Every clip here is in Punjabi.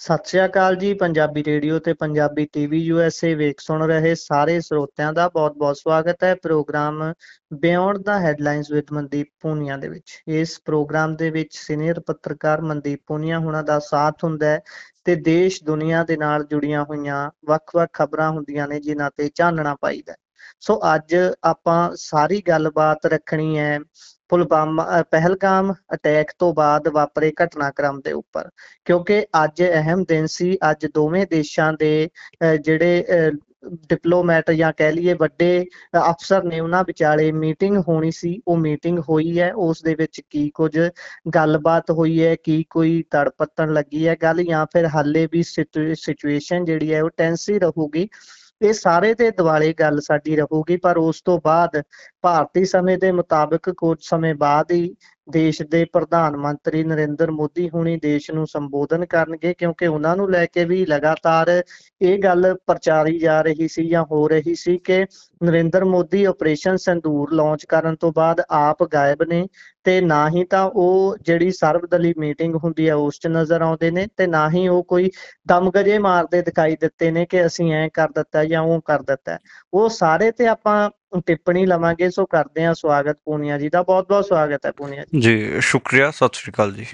ਸਤਿ ਸ਼੍ਰੀ ਅਕਾਲ ਜੀ, ਪੰਜਾਬੀ ਰੇਡੀਓ ਤੇ ਪੰਜਾਬੀ ਟੀਵੀ ਯੂਐਸਏ ਵੇਖ ਸੁਣ ਰਹੇ ਸਾਰੇ ਸਰੋਤਿਆਂ ਦਾ ਬਹੁਤ-ਬਹੁਤ ਸਵਾਗਤ ਹੈ ਪ੍ਰੋਗਰਾਮ ਬਿਯੋਂਡ ਦਾ ਹੈਡਲਾਈਨਸ ਵਿਦ ਮਨਦੀਪ ਪੂਨੀਆ ਦੇ ਵਿੱਚ। ਇਸ ਪ੍ਰੋਗਰਾਮ ਦੇ ਵਿੱਚ ਸੀਨੀਅਰ ਪੱਤਰਕਾਰ ਮਨਦੀਪ ਪੂਨੀਆ ਹੁਣਾਂ ਦਾ ਸਾਥ ਹੁੰਦਾ ਹੈ ਤੇ ਦੇਸ਼ ਦੁਨੀਆ ਦੇ ਨਾਲ ਜੁੜੀਆਂ ਹੋਈਆਂ ਵੱਖ-ਵੱਖ ਖਬਰਾਂ ਹੁੰਦੀਆਂ ਨੇ ਜਿਨ੍ਹਾਂ ਤੇ ਚਾਨਣਾ ਪਾਈਦਾ ਸੋ ਅੱਜ ਆਪਾਂ ਸਾਰੀ ਗੱਲਬਾਤ ਰੱਖਣੀ ਹੈ ਪੁਲਵਾਮਾ ਪਹਿਲਗਾਮ ਅਟੈਕ ਤੋਂ ਬਾਅਦ ਵਾਪਰੇ ਘਟਨਾਕ੍ਰਮ ਦੇ ਉੱਪਰ, ਕਿਉਂਕਿ ਅੱਜ ਅਹਿਮ ਦਿਨ ਸੀ, ਅੱਜ ਦੋਵੇਂ ਦੇਸ਼ਾਂ ਦੇ ਜਿਹੜੇ ਡਿਪਲੋਮੈਟ ਜਾਂ ਕਹਿ ਲਈਏ ਵੱਡੇ ਅਫਸਰ ਨੇ, ਉਹਨਾਂ ਵਿਚਾਲੇ ਮੀਟਿੰਗ ਹੋਣੀ ਸੀ, ਉਹ ਮੀਟਿੰਗ ਹੋਈ ਹੈ, ਉਸ ਦੇ ਵਿੱਚ ਕੀ ਕੁਝ ਗੱਲਬਾਤ ਹੋਈ ਹੈ, ਕੀ ਕੋਈ ਤੜਪੱਤਣ ਲੱਗੀ ਹੈ ਗੱਲ, ਜਾਂ ਫਿਰ ਹਾਲੇ ਵੀ ਸਿਚੁਏਸ਼ਨ ਜਿਹੜੀ ਹੈ ਉਹ ਟੈਂਸ ਹੀ ਰਹੂਗੀ। ਇਹ ਸਾਰੇ ਦੇ ਦਿਵਾਲੇ ਗੱਲ ਸਾਡੀ ਰਹੂਗੀ, ਪਰ ਉਸ ਤੋਂ ਬਾਅਦ ਭਾਰਤੀ ਸਮੇਂ ਦੇ ਮੁਤਾਬਕ ਕੁਝ ਸਮੇਂ ਬਾਅਦ ਹੀ ਦੇਸ਼ ਦੇ ਪ੍ਰਧਾਨ ਮੰਤਰੀ ਨਰਿੰਦਰ ਮੋਦੀ ਹੁਣੀ ਦੇਸ਼ ਨੂੰ ਸੰਬੋਧਨ ਕਰਨਗੇ, ਕਿਉਂਕਿ ਉਹਨਾਂ ਨੂੰ ਲੈ ਕੇ ਵੀ ਲਗਾਤਾਰ ਇਹ ਗੱਲ ਪ੍ਰਚਾਰੀ ਜਾ ਰਹੀ ਸੀ ਜਾਂ ਹੋ ਰਹੀ ਸੀ ਕਿ ਨਰਿੰਦਰ ਮੋਦੀ ਆਪਰੇਸ਼ਨ ਸੰਦੂਰ ਲਾਂਚ ਕਰਨ ਤੋਂ ਬਾਅਦ ਆਪ ਗਾਇਬ ਨੇ ਤੇ ਨਾ ਹੀ ਤਾਂ ਉਹ ਜਿਹੜੀ ਸਰਵਦਲੀ ਮੀਟਿੰਗ ਹੁੰਦੀ ਹੈ ਉਸ 'ਚ ਨਜ਼ਰ ਆਉਂਦੇ ਨੇ ਤੇ ਨਾ ਹੀ ਉਹ ਕੋਈ ਦਮਗਜੇ ਮਾਰਦੇ ਦਿਖਾਈ ਦਿੱਤੇ ਨੇ ਕਿ ਅਸੀਂ ਐਂ ਕਰ ਦਿੱਤਾ ਜਾਂ ਉਹ ਕਰ ਦਿੱਤਾ। ਉਹ ਸਾਰੇ ਤੇ ਆਪਾਂ ਟਿੱਪਣੀ ਲਵਾਂਗੇ ਸੋ ਕਰਦੇ ਹਾਂ ਸਵਾਗਤ ਪੂਨੀਆ ਜੀ ਦਾ। ਬਹੁਤ ਬਹੁਤ ਸਵਾਗਤ ਹੈ ਪੂਨੀਆ ਜੀ। ਜੀ ਸ਼ੁਕਰੀਆ ਸਤਿ ਸ਼੍ਰੀ ਅਕਾਲ ਜੀ।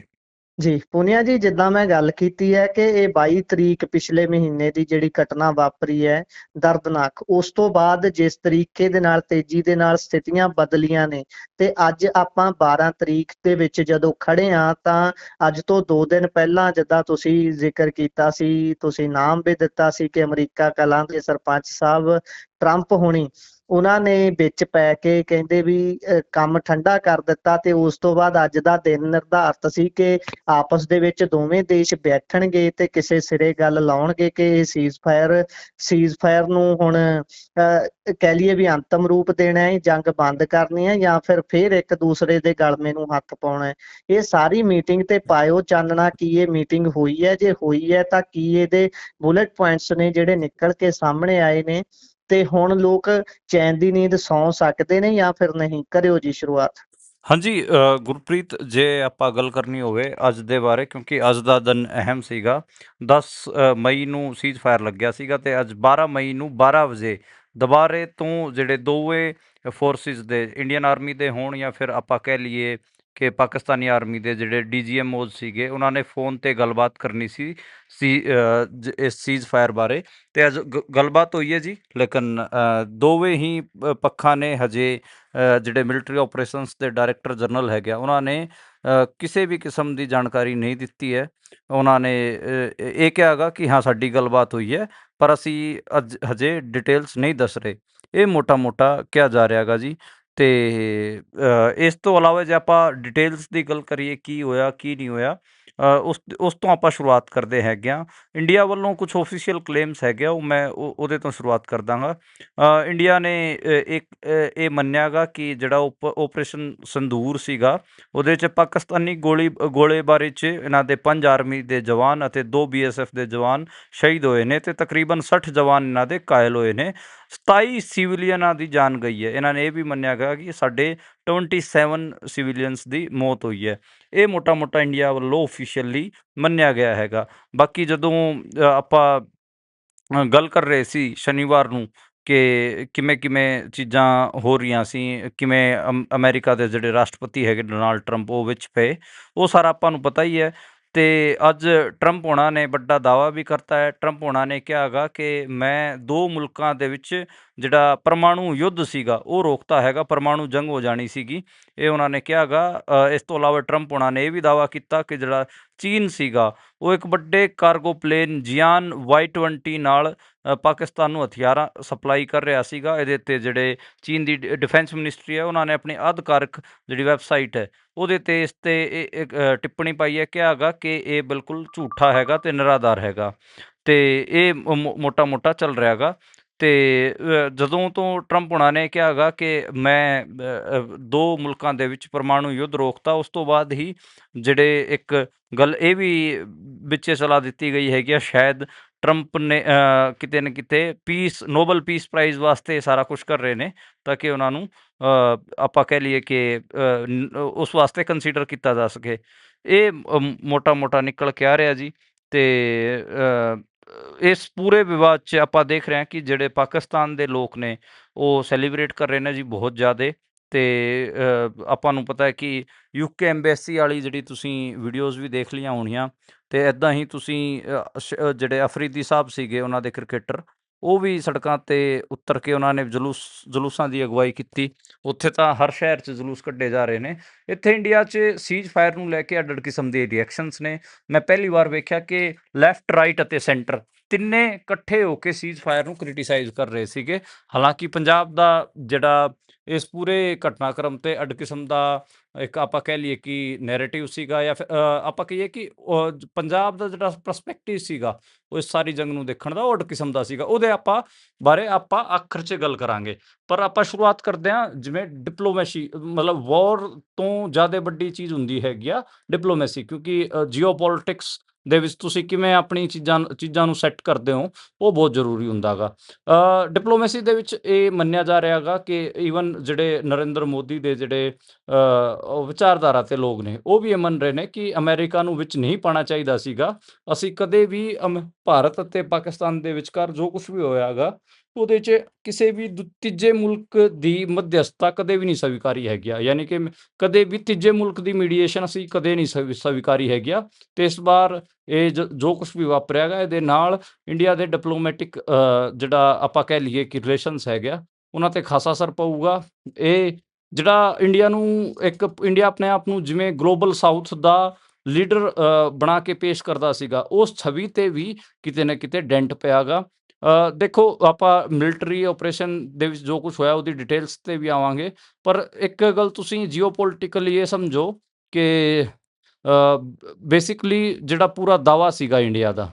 ਜੀ ਪੂਨੀਆ ਜੀ ਜਿੱਦਾਂ ਮੈਂ ਗੱਲ ਕੀਤੀ ਹੈ ਕਿ ਇਹ 22 ਤਰੀਕ ਪਿਛਲੇ ਮਹੀਨੇ ਦੀ ਜਿਹੜੀ ਘਟਨਾ ਵਾਪਰੀ ਹੈ ਦਰਦਨਾਕ ਉਸ ਤੋਂ ਬਾਅਦ ਜਿਸ ਤਰੀਕੇ ਦੇ ਨਾਲ ਤੇਜ਼ੀ ਦੇ ਨਾਲ ਸਥਿਤੀਆਂ ਬਦਲੀਆਂ ਨੇ ਤੇ ਅੱਜ ਆਪਾਂ 12 ਤਰੀਕ ਦੇ ਵਿੱਚ ਜਦੋਂ ਖੜੇ ਆ ਤਾਂ ਅੱਜ ਤੋਂ 2 ਦਿਨ ਪਹਿਲਾਂ ਜਿੱਦਾਂ ਤੁਸੀਂ ਜ਼ਿਕਰ ਕੀਤਾ ਸੀ ਤੁਸੀਂ ਨਾਮ ਵੀ ਦਿੱਤਾ ਸੀ ਕਿ ਅਮਰੀਕਾ ਕਲਾਂ ਦੇ ਸਰਪੰਚ ਸਾਹਿਬ ਟਰੰਪ ਹੋਣੀ ਉਹਨਾਂ ਨੇ ਵਿੱਚ ਪੈ ਕੇ ਕਹਿੰਦੇ ਵੀ ਕੰਮ ਠੰਡਾ ਕਰ ਦਿੱਤਾ ਤੇ ਉਸ ਤੋਂ ਬਾਅਦ ਅੱਜ ਦਾ ਦਿਨ ਨਿਰਧਾਰਤ ਸੀ ਕਿ ਆਪਸ ਦੇ ਵਿੱਚ ਦੋਵੇਂ ਦੇਸ਼ ਬੈਠਣਗੇ ਤੇ ਕਿਸੇ ਸਿਰੇ ਗੱਲ ਲਾਉਣਗੇ ਕਿ ਇਹ ਸੀਜ਼ ਫਾਇਰ ਨੂੰ ਹੁਣ ਕਹਿ ਲਈਏ ਵੀ ਅੰਤਮ ਰੂਪ ਦੇਣਾ ਹੈ, ਜੰਗ ਬੰਦ ਕਰਨੀ ਹੈ ਜਾਂ ਫਿਰ ਫੇਰ ਇੱਕ ਦੂਸਰੇ ਦੇ ਗਲਮੇ ਨੂੰ ਹੱਥ ਪਾਉਣਾ ਹੈ। ਇਹ ਸਾਰੀ ਮੀਟਿੰਗ ਤੇ ਪਾਇਓ ਚਾਨਣਾ ਕੀ ਇਹ ਮੀਟਿੰਗ ਹੋਈ ਹੈ? ਜੇ ਹੋਈ ਹੈ ਤਾਂ ਕੀ ਇਹਦੇ ਬੁਲੇਟ ਪੁਆਇੰਟਸ ਨੇ ਜਿਹੜੇ ਨਿਕਲ ਕੇ ਸਾਹਮਣੇ ਆਏ ਨੇ ਤੇ ਹੁਣ ਲੋਕ ਚੈਨ ਦੀ ਨੀਂਦ ਸੌਂ ਸਕਦੇ ਨੇ ਜਾਂ ਫਿਰ ਨਹੀਂ? ਕਰਿਓ ਜੀ ਸ਼ੁਰੂਆਤ। ਹਾਂਜੀ ਗੁਰਪ੍ਰੀਤ, ਜੇ ਆਪਾਂ ਗੱਲ ਕਰਨੀ ਹੋਵੇ ਅੱਜ ਦੇ ਬਾਰੇ, ਕਿਉਂਕਿ ਅੱਜ ਦਾ ਦਿਨ ਅਹਿਮ ਸੀਗਾ 10 ਮਈ ਨੂੰ ਸੀਜ਼ ਫਾਇਰ ਲੱਗਿਆ ਸੀਗਾ ਤੇ ਅੱਜ 12 ਮਈ ਨੂੰ 12 ਵਜੇ ਦੁਬਾਰੇ ਤੋਂ ਜਿਹੜੇ ਦੋਵੇਂ ਫੋਰਸਿਸ ਦੇ, ਇੰਡੀਅਨ ਆਰਮੀ ਦੇ ਹੋਣ ਜਾਂ ਫਿਰ ਆਪਾਂ ਕਹਿ ਲਈਏ ਕਿ ਪਾਕਿਸਤਾਨੀ ਆਰਮੀ ਦੇ ਜਿਹੜੇ ਡੀਜੀਐਮਓਜ਼ ਸੀਗੇ, ਉਹਨਾਂ ਨੇ ਫੋਨ ਤੇ ਗੱਲਬਾਤ ਕਰਨੀ ਸੀ ਸੀ ਇਸ ਸੀਜ਼ ਫਾਇਰ ਬਾਰੇ। ਤੇ ਅੱਜ ਗੱਲਬਾਤ ਹੋਈ ਹੈ ਜੀ, ਲੇਕਿਨ ਦੋਵੇਂ ਹੀ ਪੱਖਾਂ ਨੇ ਹਜੇ ਜਿਹੜੇ ਮਿਲਟਰੀ ਆਪਰੇਸ਼ਨਸ ਦੇ ਡਾਇਰੈਕਟਰ ਜਨਰਲ ਹੈਗੇ ਉਹਨਾਂ ਨੇ ਕਿਸੇ ਵੀ ਕਿਸਮ ਦੀ ਜਾਣਕਾਰੀ ਨਹੀਂ ਦਿੱਤੀ ਹੈ। ਉਹਨਾਂ ਨੇ ਇਹ ਕਿਹਾਗਾ ਕਿ ਹਾਂ, ਸਾਡੀ ਗੱਲਬਾਤ ਹੋਈ ਹੈ, ਪਰ ਅਸੀਂ ਹਜੇ ਡਿਟੇਲਸ ਨਹੀਂ ਦੱਸ ਰਹੇ। ਇਹ ਮੋਟਾ-ਮੋਟਾ ਕਿਹਾ ਜਾ ਰਿਹਾਗਾ ਜੀ। ਤੇ ਇਸ ਤੋਂ ਇਲਾਵਾ ਜੇ ਆਪਾਂ ਡਿਟੇਲਸ ਦੀ ਗੱਲ ਕਰੀਏ ਕੀ ਹੋਇਆ, ਕੀ ਨਹੀਂ ਹੋਇਆ ਉਸ ਉਸ ਤੋਂ ਆਪਾਂ ਸ਼ੁਰੂਆਤ ਕਰਦੇ ਹੈਗੇ ਹਾਂ। ਇੰਡੀਆ ਵੱਲੋਂ ਕੁਛ ਆਫੀਸ਼ੀਅਲ ਕਲੇਮਸ ਹੈਗੇ ਆ, ਉਹ ਮੈਂ ਉਹ, ਉਹਦੇ ਤੋਂ ਸ਼ੁਰੂਆਤ ਕਰ ਦਾਂਗਾ ਇੰਡੀਆ ਨੇ ਇੱਕ ਇਹ ਮੰਨਿਆ ਗਾ ਕਿ ਜਿਹੜਾ ਓਪ ਓਪਰੇਸ਼ਨ ਸੰਦੂਰ ਸੀਗਾ, ਉਹਦੇ ਚ ਪਾਕਿਸਤਾਨੀ ਗੋਲੀ ਗੋਲੇਬਾਰੀ ਚ ਇਹਨਾਂ ਦੇ ਪੰਜ ਆਰਮੀ ਦੇ ਜਵਾਨ ਅਤੇ ਦੋ ਬੀਐਸਐਫ ਦੇ ਜਵਾਨ ਸ਼ਹੀਦ ਹੋਏ ਨੇ ਤੇ ਤਕਰੀਬਨ 60 ਜਵਾਨ ਇਹਨਾਂ ਦੇ ਕਾਇਲ ਹੋਏ ਨੇ। 27 ਸਿਵਲੀਅਨਾਂ ਦੀ ਜਾਨ ਗਈ ਹੈ। ਇਹਨਾਂ ਨੇ ਇਹ ਵੀ ਮੰਨਿਆ ਗਿਆ ਕਿ ਸਾਡੇ 27 ਸਿਵਲੀਅਨਸ ਦੀ ਮੌਤ ਹੋਈ ਹੈ। ਇਹ ਮੋਟਾ-ਮੋਟਾ ਇੰਡੀਆ ਵੱਲੋਂ ਅਫੀਸ਼ੀਅਲੀ ਮੰਨਿਆ ਗਿਆ ਹੈਗਾ। ਬਾਕੀ ਜਦੋਂ ਆਪਾਂ ਗੱਲ ਕਰ ਰਹੇ ਸੀ ਸ਼ਨੀਵਾਰ ਨੂੰ ਕਿ ਕਿਵੇਂ ਕਿਵੇਂ ਚੀਜ਼ਾਂ ਹੋ ਰਹੀਆਂ ਸੀ, ਕਿਵੇਂ ਅਮਰੀਕਾ ਦੇ ਜਿਹੜੇ ਰਾਸ਼ਟਰਪਤੀ ਹੈਗੇ ਡੋਨਾਲਡ ਟਰੰਪ ਉਹ ਵਿੱਚ ਪਏ, ਉਹ ਸਾਰਾ ਆਪਾਂ ਨੂੰ ਪਤਾ ਹੀ ਹੈ ਤੇ ਅੱਜ ਟਰੰਪ ਹੋਣਾ ਨੇ ਵੱਡਾ ਦਾਵਾ ਵੀ ਕਰਤਾ ਹੈ। ਟਰੰਪ ਹੋਣਾ ਨੇ ਕਿਹਾ ਹੈਗਾ ਕਿ ਮੈਂ ਦੋ ਮੁਲਕਾਂ ਦੇ ਵਿੱਚ ਜਿਹੜਾ ਪਰਮਾਣੂ ਯੁੱਧ ਸੀਗਾ, ਉਹ ਰੋਕਤਾ ਹੈਗਾ, ਪਰਮਾਣੂ ਜੰਗ ਹੋ ਜਾਣੀ ਸੀਗੀ। ਇਹ ਉਹਨਾਂ ਨੇ ਕਿਹਾ ਹੈਗਾ ਇਸ ਤੋਂ ਇਲਾਵਾ ਟਰੰਪ ਉਹਨਾਂ ਨੇ ਇਹ ਵੀ ਦਾਵਾ ਕੀਤਾ ਕਿ ਜਿਹੜਾ ਚੀਨ ਸੀਗਾ, ਉਹ ਇੱਕ ਵੱਡੇ ਕਾਰਗੋ ਪਲੇਨ ਜਿਆਨ Y20 ਨਾਲ ਪਾਕਿਸਤਾਨ ਨੂੰ ਹਥਿਆਰਾਂ ਸਪਲਾਈ ਕਰ ਰਿਹਾ ਸੀਗਾ। ਇਹਦੇ ਤੇ ਜਿਹੜੇ ਚੀਨ ਦੀ ਡਿਫੈਂਸ ਮਿਨਿਸਟਰੀ ਹੈ, ਉਹਨਾਂ ਨੇ ਆਪਣੀ ਅਧਿਕਾਰਕ ਜਿਹੜੀ ਵੈਬਸਾਈਟ ਹੈ, ਉਹਦੇ ਤੇ ਇਸ ਤੇ ਇੱਕ ਟਿੱਪਣੀ ਪਾਈ ਹੈ ਕਿ ਹੈਗਾ ਕਿ ਇਹ ਬਿਲਕੁਲ ਝੂਠਾ ਹੈਗਾ ਤੇ ਨਿਰਾਧਾਰ ਹੈਗਾ। ਤੇ ਇਹ ਮੋਟਾ ਮੋਟਾ ਚੱਲ ਰਿਹਾ ਹੈਗਾ ਤੇ ਜਦੋਂ ਤੋਂ ਟਰੰਪ ਹੁਣਾਂ ਨੇ ਕਿਹਾ ਹੈਗਾ ਕਿ ਮੈਂ ਦੋ ਮੁਲਕਾਂ ਦੇ ਵਿੱਚ ਪਰਮਾਣੂ ਯੁੱਧ ਰੋਕਤਾ, ਉਸ ਤੋਂ ਬਾਅਦ ਹੀ ਜਿਹੜੇ ਇੱਕ ਗੱਲ ਇਹ ਵੀ ਵਿੱਚੇ ਸਲਾਹ ਦਿੱਤੀ ਗਈ ਹੈਗੀ ਆ, ਸ਼ਾਇਦ ਟਰੰਪ ਨੇ ਕਿਤੇ ਨਾ ਕਿਤੇ ਪੀਸ ਨੋਬਲ ਪੀਸ ਪ੍ਰਾਈਜ਼ ਵਾਸਤੇ ਸਾਰਾ ਕੁਝ ਕਰ ਰਹੇ ਨੇ, ਤਾਂ ਕਿ ਉਹਨਾਂ ਨੂੰ ਆਪਾਂ ਕਹਿ ਲਈਏ ਕਿ ਉਸ ਵਾਸਤੇ ਕੰਸੀਡਰ ਕੀਤਾ ਜਾ ਸਕੇ। ਇਹ ਮੋਟਾ ਮੋਟਾ ਨਿਕਲ ਕੇ ਆ ਰਿਹਾ ਜੀ, ਤੇ ਇਸ ਪੂਰੇ ਵਿਵਾਦ 'ਚ ਆਪਾਂ ਦੇਖ ਰਹੇ ਹਾਂ ਕਿ ਜਿਹੜੇ ਪਾਕਿਸਤਾਨ ਦੇ ਲੋਕ ਨੇ, ਉਹ ਸੈਲੀਬ੍ਰੇਟ ਕਰ ਰਹੇ ਨੇ ਜੀ ਬਹੁਤ ਜ਼ਿਆਦਾ ਤੇ ਆਪਾਂ ਨੂੰ ਪਤਾ ਹੈ ਕਿ ਯੂਕੇ ਐਮਬੈਸੀ ਵਾਲੀ ਜਿਹੜੀ ਤੁਸੀਂ ਵੀਡੀਓਜ਼ ਵੀ ਦੇਖ ਲਈਆਂ ਹੋਣੀਆਂ ਤੇ ਐਦਾਂ ਹੀ ਤੁਸੀਂ ਜਿਹੜੇ ਅਫਰੀਦੀ ਸਾਹਿਬ ਸੀਗੇ, ਉਹਨਾਂ ਦੇ ਕ੍ਰਿਕਟਰ ਉਹ ਵੀ ਸੜਕਾਂ ਤੇ ਉਤਰ ਕੇ ਉਹਨਾਂ ਨੇ ਜਲੂਸ, ਜਲੂਸਾਂ ਦੀ ਅਗਵਾਈ ਕੀਤੀ। ਉੱਥੇ ਤਾਂ ਹਰ ਸ਼ਹਿਰ 'ਚ ਜਲੂਸ ਕੱਢੇ ਜਾ ਰਹੇ ਨੇ। ਇੱਥੇ ਇੰਡੀਆ 'ਚ ਸੀਜ਼ ਫਾਇਰ ਨੂੰ ਲੈ ਕੇ ਅੱਡ-ਅੱਡ ਕਿਸਮ ਦੇ ਰਿਐਕਸ਼ਨਸ ਨੇ। ਮੈਂ ਪਹਿਲੀ ਵਾਰ ਵੇਖਿਆ ਕਿ ਲੈਫਟ ਰਾਈਟ ਅਤੇ ਸੈਂਟਰ ਤਿੰਨੇ ਇਕੱਠੇ ਹੋ ਕੇ ਸੀਜ਼ ਫਾਇਰ ਨੂੰ ਕ੍ਰਿਟਿਸਾਈਜ਼ ਕਰ ਰਹੇ ਸੀਗੇ। ਹਾਲਾਂਕਿ ਪੰਜਾਬ ਦਾ ਜਿਹੜਾ ਇਸ ਪੂਰੇ ਘਟਨਾਕ੍ਰਮ ਤੇ ਅੱਡ ਕਿਸਮ ਦਾ ਇੱਕ ਆਪਾਂ ਕਹਿ ਲਈਏ ਕਿ ਨੈਰੇਟਿਵ ਸੀਗਾ ਜਾਂ ਫਿਰ ਆਪਾਂ ਕਹੀਏ ਕਿ ਪੰਜਾਬ ਦਾ ਜਿਹੜਾ ਪਰਸਪੈਕਟਿਵ ਸੀਗਾ, ਉਹ ਇਸ ਸਾਰੀ ਜੰਗ ਨੂੰ ਦੇਖਣ ਦਾ, ਉਹ ਅੱਡ ਕਿਸਮ ਦਾ ਸੀਗਾ। ਉਹਦੇ ਆਪਾਂ ਬਾਰੇ ਆਪਾਂ ਆਖਰ 'ਚ ਗੱਲ ਕਰਾਂਗੇ। ਪਰ ਆਪਾਂ ਸ਼ੁਰੂਆਤ ਕਰਦੇ ਹਾਂ ਜਿਵੇਂ ਡਿਪਲੋਮੈਸੀ ਮਤਲਬ ਵਾਰ ਤੋਂ ਜ਼ਿਆਦਾ ਵੱਡੀ ਚੀਜ਼ ਹੁੰਦੀ ਹੈਗੀ ਆ ਡਿਪਲੋਮੈਸੀ ਕਿਉਂਕਿ ਜੀਓਪੋਲਿਟਿਕਸ ਦੇ ਵਿੱਚ ਤੁਸੀਂ ਕਿਵੇਂ ਆਪਣੀ ਚੀਜ਼ਾਂ ਚੀਜ਼ਾਂ ਨੂੰ ਸੈੱਟ ਕਰਦੇ ਹੋ ਉਹ ਬਹੁਤ ਜ਼ਰੂਰੀ ਹੁੰਦਾਗਾ। ਡਿਪਲੋਮੇਸੀ ਦੇ ਵਿੱਚ ਇਹ ਮੰਨਿਆ ਜਾ ਰਿਹਾਗਾ ਕਿ ਈਵਨ ਜਿਹੜੇ ਨਰਿੰਦਰ ਮੋਦੀ ਦੇ ਜਿਹੜੇ ਅ, ਵਿਚਾਰਧਾਰਾ ਤੇ ਲੋਕ ਨੇ ਉਹ ਵੀ ਇਹ ਮੰਨ ਰਹੇ ਨੇ ਕਿ ਅਮਰੀਕਾ ਨੂੰ ਵਿੱਚ ਨਹੀਂ ਪਾਣਾ ਚਾਹੀਦਾ ਸੀਗਾ। ਅਸੀਂ ਕਦੇ ਵੀ ਅਮ- ਭਾਰਤ ਅਤੇ ਪਾਕਿਸਤਾਨ ਦੇ ਵਿਚਕਾਰ ਜੋ ਕੁਝ ਵੀ ਹੋਇਆਗਾ ਉਹਦੇ 'ਚ ਕਿਸੇ ਵੀ ਦੂ- ਤੀਜੇ ਮੁਲਕ ਦੀ ਮਧਿਅਸਥਤਾ ਕਦੇ ਵੀ ਨਹੀਂ ਸਵੀਕਾਰੀ ਹੈਗੀ ਆ। ਯਾਨੀ ਕਿ ਕਦੇ ਵੀ ਤੀਜੇ ਮੁਲਕ ਦੀ ਮੀਡੀਏਸ਼ਨ ਅਸੀਂ ਕਦੇ ਨਹੀਂ ਸਵੀ- ਸਵੀਕਾਰੀ ਹੈਗੀ ਆ। ਤੇ ਇਸ ਵਾਰ ਇਹ ਜੋ ਕੁਝ ਵੀ ਵਾਪਰਿਆਗਾ ਇਹਦੇ ਨਾਲ ਇੰਡੀਆ ਦੇ ਡਿਪਲੋਮੈਟਿਕ ਜਿਹੜਾ ਆਪਾਂ ਕਹਿ ਲਈਏ ਕਿ ਰਿਲੇਸ਼ਨਸ ਹੈਗਾ ਉਹਨਾਂ ਤੇ ਖਾਸਾ ਅਸਰ ਪਊਗਾ। ਇਹ ਜਿਹੜਾ ਇੰਡੀਆ ਨੂੰ ਇੱਕ ਇੰਡੀਆ ਆਪਣੇ ਆਪ ਨੂੰ ਜਿਵੇਂ ਗਲੋਬਲ ਸਾਊਥ ਦਾ ਲੀਡਰ ਬਣਾ ਕੇ ਪੇਸ਼ ਕਰਦਾ ਸੀਗਾ ਉਸ ਛਵੀ ਤੇ ਵੀ ਕਿਤੇ ਨਾ ਕਿਤੇ ਡੈਂਟ ਪਿਆਗਾ ਅ, ਦੇਖੋ, ਆਪਾਂ ਮਿਲਟਰੀ ਆਪਰੇਸ਼ਨ ਦੇ ਵਿੱਚ ਜੋ ਕੁਝ ਹੋਇਆ, ਉਹਦੀ ਡਿਟੇਲਸ ਤੇ ਵੀ ਆਵਾਂਗੇ। ਪਰ ਇੱਕ ਗੱਲ ਤੁਸੀਂ ਜੀਓਪੋਲਿਟਿਕਲੀ ਇਹ ਸਮਝੋ ਕਿ ਬੇਸਿਕਲੀ ਜਿਹੜਾ ਪੂਰਾ ਦਾਵਾ ਸੀਗਾ ਇੰਡੀਆ ਦਾ,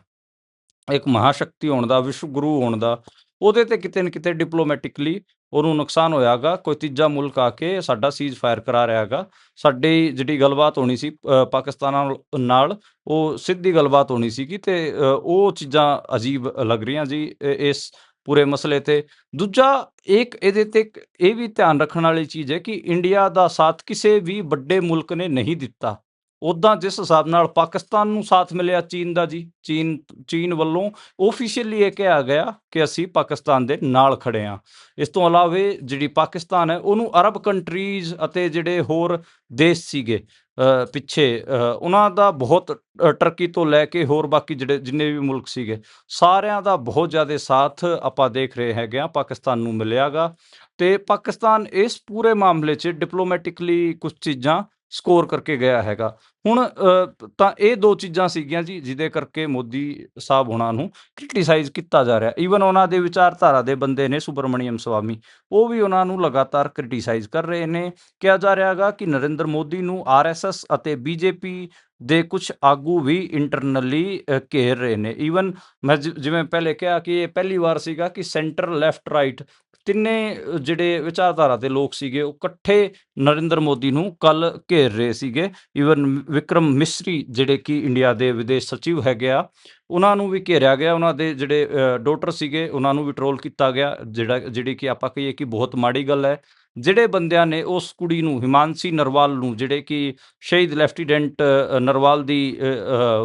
ਇੱਕ ਮਹਾਸ਼ਕਤੀ ਹੋਣ ਦਾ ਵਿਸ਼ਵ ਗੁਰੂ ਹੋਣ ਦਾ, ਉਹਦੇ ਤੇ ਕਿਤੇ ਨਾ ਕਿਤੇ ਡਿਪਲੋਮੈਟਿਕਲੀ ਉਹਨੂੰ ਨੁਕਸਾਨ ਹੋਇਆਗਾ ਕੋਈ ਤੀਜਾ ਮੁਲਕ ਆ ਕੇ ਸਾਡਾ ਸੀਜ਼ ਫਾਇਰ ਕਰਾ ਰਿਹਾਗਾ। ਸਾਡੀ ਜਿਹੜੀ ਗੱਲਬਾਤ ਹੋਣੀ ਸੀ ਅ, ਪਾਕਿਸਤਾਨ ਨਾਲ ਉਹ ਸਿੱਧੀ ਗੱਲਬਾਤ ਹੋਣੀ ਸੀਗੀ ਤੇ ਉਹ ਚੀਜ਼ਾਂ ਅਜੀਬ ਲੱਗ ਰਹੀਆਂ ਜੀ ਇਸ ਪੂਰੇ ਮਸਲੇ ਤੇ। ਦੂਜਾ ਇੱਕ ਇਹਦੇ ਤੇ ਇਹ ਵੀ ਧਿਆਨ ਰੱਖਣ ਵਾਲੀ ਚੀਜ਼ ਹੈ ਕਿ ਇੰਡੀਆ ਦਾ ਸਾਥ ਕਿਸੇ ਵੀ ਵੱਡੇ ਮੁਲਕ ਨੇ ਨਹੀਂ ਦਿੱਤਾ। ਉਦਾਂ ਜਿਸ ਹਿਸਾਬ ਨਾਲ ਪਾਕਿਸਤਾਨ ਨੂੰ ਸਾਥ ਮਿਲਿਆ ਚੀਨ ਦਾ ਜੀ ਚੀਨ ਚੀਨ ਵੱਲੋਂ ਆਫੀਸ਼ੀਅਲੀ ਇਹ ਕਿਹਾ ਗਿਆ ਕਿ ਅਸੀਂ ਪਾਕਿਸਤਾਨ ਦੇ ਨਾਲ ਖੜੇ ਹਾਂ ਇਸ ਤੋਂ ਇਲਾਵੇ ਜਿਹੜੀ ਪਾਕਿਸਤਾਨ ਹੈ ਉਹਨੂੰ ਅਰਬ ਕੰਟਰੀਜ਼ ਅਤੇ ਜਿਹੜੇ ਹੋਰ ਦੇਸ਼ ਸੀਗੇ ਪਿੱਛੇ ਉਹਨਾਂ ਦਾ ਬਹੁਤ ਅ, ਟਰਕੀ ਤੋਂ ਲੈ ਕੇ ਹੋਰ ਬਾਕੀ ਜਿਹੜੇ ਜਿੰਨੇ ਵੀ ਮੁਲਕ ਸੀਗੇ ਸਾਰਿਆਂ ਦਾ ਬਹੁਤ ਜ਼ਿਆਦਾ ਸਾਥ ਆਪਾਂ ਦੇਖ ਰਹੇ ਹੈਗੇ ਆ ਪਾਕਿਸਤਾਨ ਨੂੰ ਮਿਲਿਆਗਾ ਤੇ ਪਾਕਿਸਤਾਨ ਇਸ ਪੂਰੇ ਮਾਮਲੇ 'ਚ ਡਿਪਲੋਮੈਟਿਕਲੀ ਕੁਝ ਚੀਜ਼ਾਂ ਸਕੋਰ ਕਰਕੇ ਗਿਆ ਹੈਗਾ। ਹੁਣ ਤਾਂ ਇਹ ਦੋ ਚੀਜ਼ਾਂ ਸੀਗੀਆਂ ਜੀ, ਜਿਹਦੇ ਕਰਕੇ ਮੋਦੀ ਸਾਹਿਬ ਉਹਨਾਂ ਨੂੰ ਕ੍ਰਿਟਿਸਾਈਜ਼ ਕੀਤਾ ਜਾ ਰਿਹਾ। ਈਵਨ ਉਹਨਾਂ ਦੇ ਵਿਚਾਰਧਾਰਾ ਦੇ ਬੰਦੇ ਨੇ ਸੁਬਰਮਣੀਅਮ ਸਵਾਮੀ, ਉਹ ਵੀ ਉਹਨਾਂ ਨੂੰ ਲਗਾਤਾਰ ਕ੍ਰਿਟਿਸਾਈਜ਼ ਕਰ ਰਹੇ ਨੇ। ਕਿਹਾ ਜਾ ਰਿਹਾ ਹੈਗਾ ਕਿ ਨਰਿੰਦਰ ਮੋਦੀ ਨੂੰ ਆਰਐਸਐਸ ਅਤੇ ਬੀਜੇਪੀ ਦੇ ਕੁਝ ਆਗੂ ਵੀ ਇੰਟਰਨਲੀ ਘੇਰ ਰਹੇ ਨੇ। ਈਵਨ ਮੈਂ ਜਿਵੇਂ ਪਹਿਲੇ ਕਿਹਾ ਕਿ ਇਹ ਪਹਿਲੀ ਵਾਰ ਸੀਗਾ ਕਿ ਸੈਂਟਰ ਲੈਫਟ ਰਾਈਟ ਤਿੰਨੇ ਜਿਹੜੇ ਵਿਚਾਰਧਾਰਾ ਦੇ ਲੋਕ ਸੀਗੇ, ਉਹ ਇਕੱਠੇ ਨਰਿੰਦਰ ਮੋਦੀ ਨੂੰ ਕੱਲ ਘੇਰ ਰਹੇ ਸੀਗੇ। ਈਵਨ ਵਿਕਰਮ ਮਿਸਰੀ ਜਿਹੜੇ ਕਿ ਇੰਡੀਆ ਦੇ ਵਿਦੇਸ਼ ਸਚਿਵ ਹੈਗੇ ਆ, ਉਹਨਾਂ ਨੂੰ ਵੀ ਘੇਰਿਆ ਗਿਆ, ਉਹਨਾਂ ਦੇ ਜਿਹੜੇ ਡਾਟਰ ਸੀਗੇ, ਉਹਨਾਂ ਨੂੰ ਵੀ ਟਰੋਲ ਕੀਤਾ ਗਿਆ, ਜਿਹੜਾ, ਜਿਹੜੀ ਕਿ ਆਪਾਂ ਕਹੀਏ ਕਿ ਬਹੁਤ ਮਾੜੀ ਗੱਲ ਹੈ। ਜਿਹੜੇ ਬੰਦਿਆਂ ਨੇ ਉਸ ਕੁੜੀ ਨੂੰ, ਹਿਮਾਂਸੀ ਨਰਵਾਲ ਨੂੰ, ਜਿਹੜੇ ਕਿ ਸ਼ਹੀਦ ਲੈਫਟੀਨੈਂਟ ਨਰਵਾਲ ਦੀ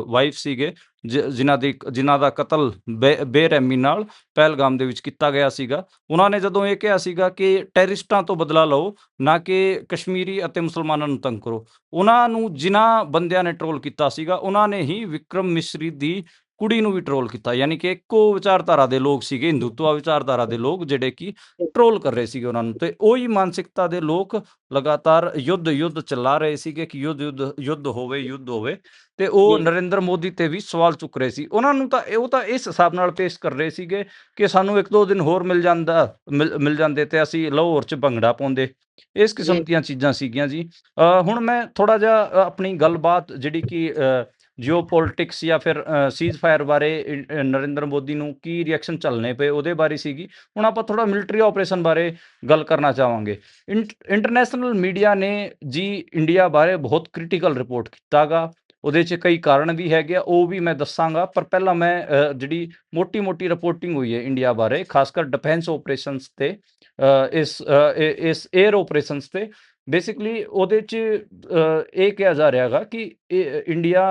ਵਾਈਫ ਸੀਗੇ ਜਿਨ੍ਹਾਂ ਦੀ, ਜਿਨ੍ਹਾਂ ਦਾ ਕਤਲ ਬੇ- ਬੇਰਹਿਮੀ ਨਾਲ ਪਹਿਲਗਾਮ ਦੇ ਵਿੱਚ ਕੀਤਾ ਗਿਆ ਸੀਗਾ, ਉਹਨਾਂ ਨੇ ਜਦੋਂ ਇਹ ਕਿਹਾ ਸੀਗਾ ਕਿ ਟੈਰਰਿਸਟਾਂ ਤੋਂ ਬਦਲਾ ਲਓ, ਨਾ ਕਿ ਕਸ਼ਮੀਰੀ ਅਤੇ ਮੁਸਲਮਾਨਾਂ ਨੂੰ ਤੰਗ ਕਰੋ, ਉਹਨਾਂ ਨੂੰ ਜਿਨ੍ਹਾਂ ਬੰਦਿਆਂ ਨੇ ਟਰੋਲ ਕੀਤਾ ਸੀਗਾ, ਉਹਨਾਂ ਨੇ ਹੀ ਵਿਕਰਮ ਮਿਸਰੀ ਦੀ ਕੁੜੀ ਨੂੰ ਵੀ ਟਰੋਲ ਕੀਤਾ ਯਾਨੀ ਕਿ ਇੱਕੋ ਵਿਚਾਰਧਾਰਾ ਦੇ ਲੋਕ ਸੀਗੇ ਹਿੰਦੂਤਵਾ ਵਿਚਾਰਧਾਰਾ ਦੇ ਲੋਕ ਜਿਹੜੇ ਕਿ ਟਰੋਲ ਕਰ ਰਹੇ ਸੀਗੇ ਉਹਨਾਂ ਨੂੰ ਤੇ ਉਹੀ ਮਾਨਸਿਕਤਾ ਦੇ ਲੋਕ ਲਗਾਤਾਰ ਯੁੱਧ ਯੁੱਧ ਚਲਾ ਰਹੇ ਸੀਗੇ ਕਿ ਯੁੱਧ ਯੁੱਧ ਯੁੱਧ ਹੋਵੇ ਯੁੱਧ ਹੋਵੇ ਤੇ ਉਹ। ਨਰਿੰਦਰ ਮੋਦੀ ਤੇ ਵੀ ਸਵਾਲ ਚੁੱਕ ਰਹੇ ਸੀ ਉਹਨਾਂ ਨੂੰ ਤਾਂ ਉਹ ਤਾਂ ਇਸ ਹਿਸਾਬ ਨਾਲ ਪੇਸ਼ ਕਰ ਰਹੇ ਸੀਗੇ ਕਿ ਸਾਨੂੰ ਇੱਕ ਦੋ ਦਿਨ ਹੋਰ ਮਿਲ ਜਾਂਦਾ ਮਿਲ ਜਾਂਦੇ ਤੇ ਅਸੀਂ ਲਾਹੌਰ 'ਚ ਭੰਗੜਾ ਪਾਉਂਦੇ ਇਸ ਕਿਸਮ। ਦੀਆਂ ਚੀਜ਼ਾਂ ਸੀਗੀਆਂ ਜੀ ਹੁਣ ਮੈਂ ਥੋੜਾ ਜਿਹਾ ਆਪਣੀ ਗੱਲਬਾਤ ਜਿਹੜੀ ਕਿ ਜੀਓਪੋਲਿਟਿਕਸ ਜਾਂ ਫਿਰ ਸੀਜ਼ ਫਾਇਰ ਬਾਰੇ ਨਰਿੰਦਰ ਮੋਦੀ ਨੂੰ ਕੀ ਰਿਐਕਸ਼ਨ ਚੱਲਣੇ ਪਏ ਉਹਦੇ ਬਾਰੇ ਸੀਗੀ। ਹੁਣ ਆਪਾਂ ਥੋੜਾ ਮਿਲਟਰੀ ਆਪਰੇਸ਼ਨ ਬਾਰੇ ਗੱਲ ਕਰਨਾ ਚਾਹਾਂਗੇ। ਇੰਟਰਨੈਸ਼ਨਲ ਮੀਡੀਆ ਨੇ ਜੀ ਇੰਡੀਆ ਬਾਰੇ ਬਹੁਤ ਕ੍ਰਿਟੀਕਲ ਰਿਪੋਰਟ ਕੀਤਾਗਾ। ਉਹਦੇ 'ਚ ਕਈ ਕਾਰਨ ਵੀ ਹੈਗੇ ਆ ਉਹ ਵੀ ਮੈਂ ਦੱਸਾਂਗਾ। ਪਰ ਪਹਿਲਾਂ ਮੈਂ ਜਿਹੜੀ ਮੋਟੀ-ਮੋਟੀ ਰਿਪੋਰਟਿੰਗ ਹੋਈ ਹੈ ਇੰਡੀਆ ਬਾਰੇ ਖਾਸ ਕਰ ਡਿਫੈਂਸ ਆਪਰੇਸ਼ਨਸ ਤੇ ਇਸ ਅ, ਇ- ਇਸ 에ਅਰ ਆਪਰੇਸ਼ਨਸ ਤੇ ਬੇਸਿਕਲੀ ਉਹਦੇ 'ਚ ਇਹ ਕਿਹਾ ਜਾ ਰਿਹਾ ਹੈਗਾ ਕਿ ਇੰਡੀਆ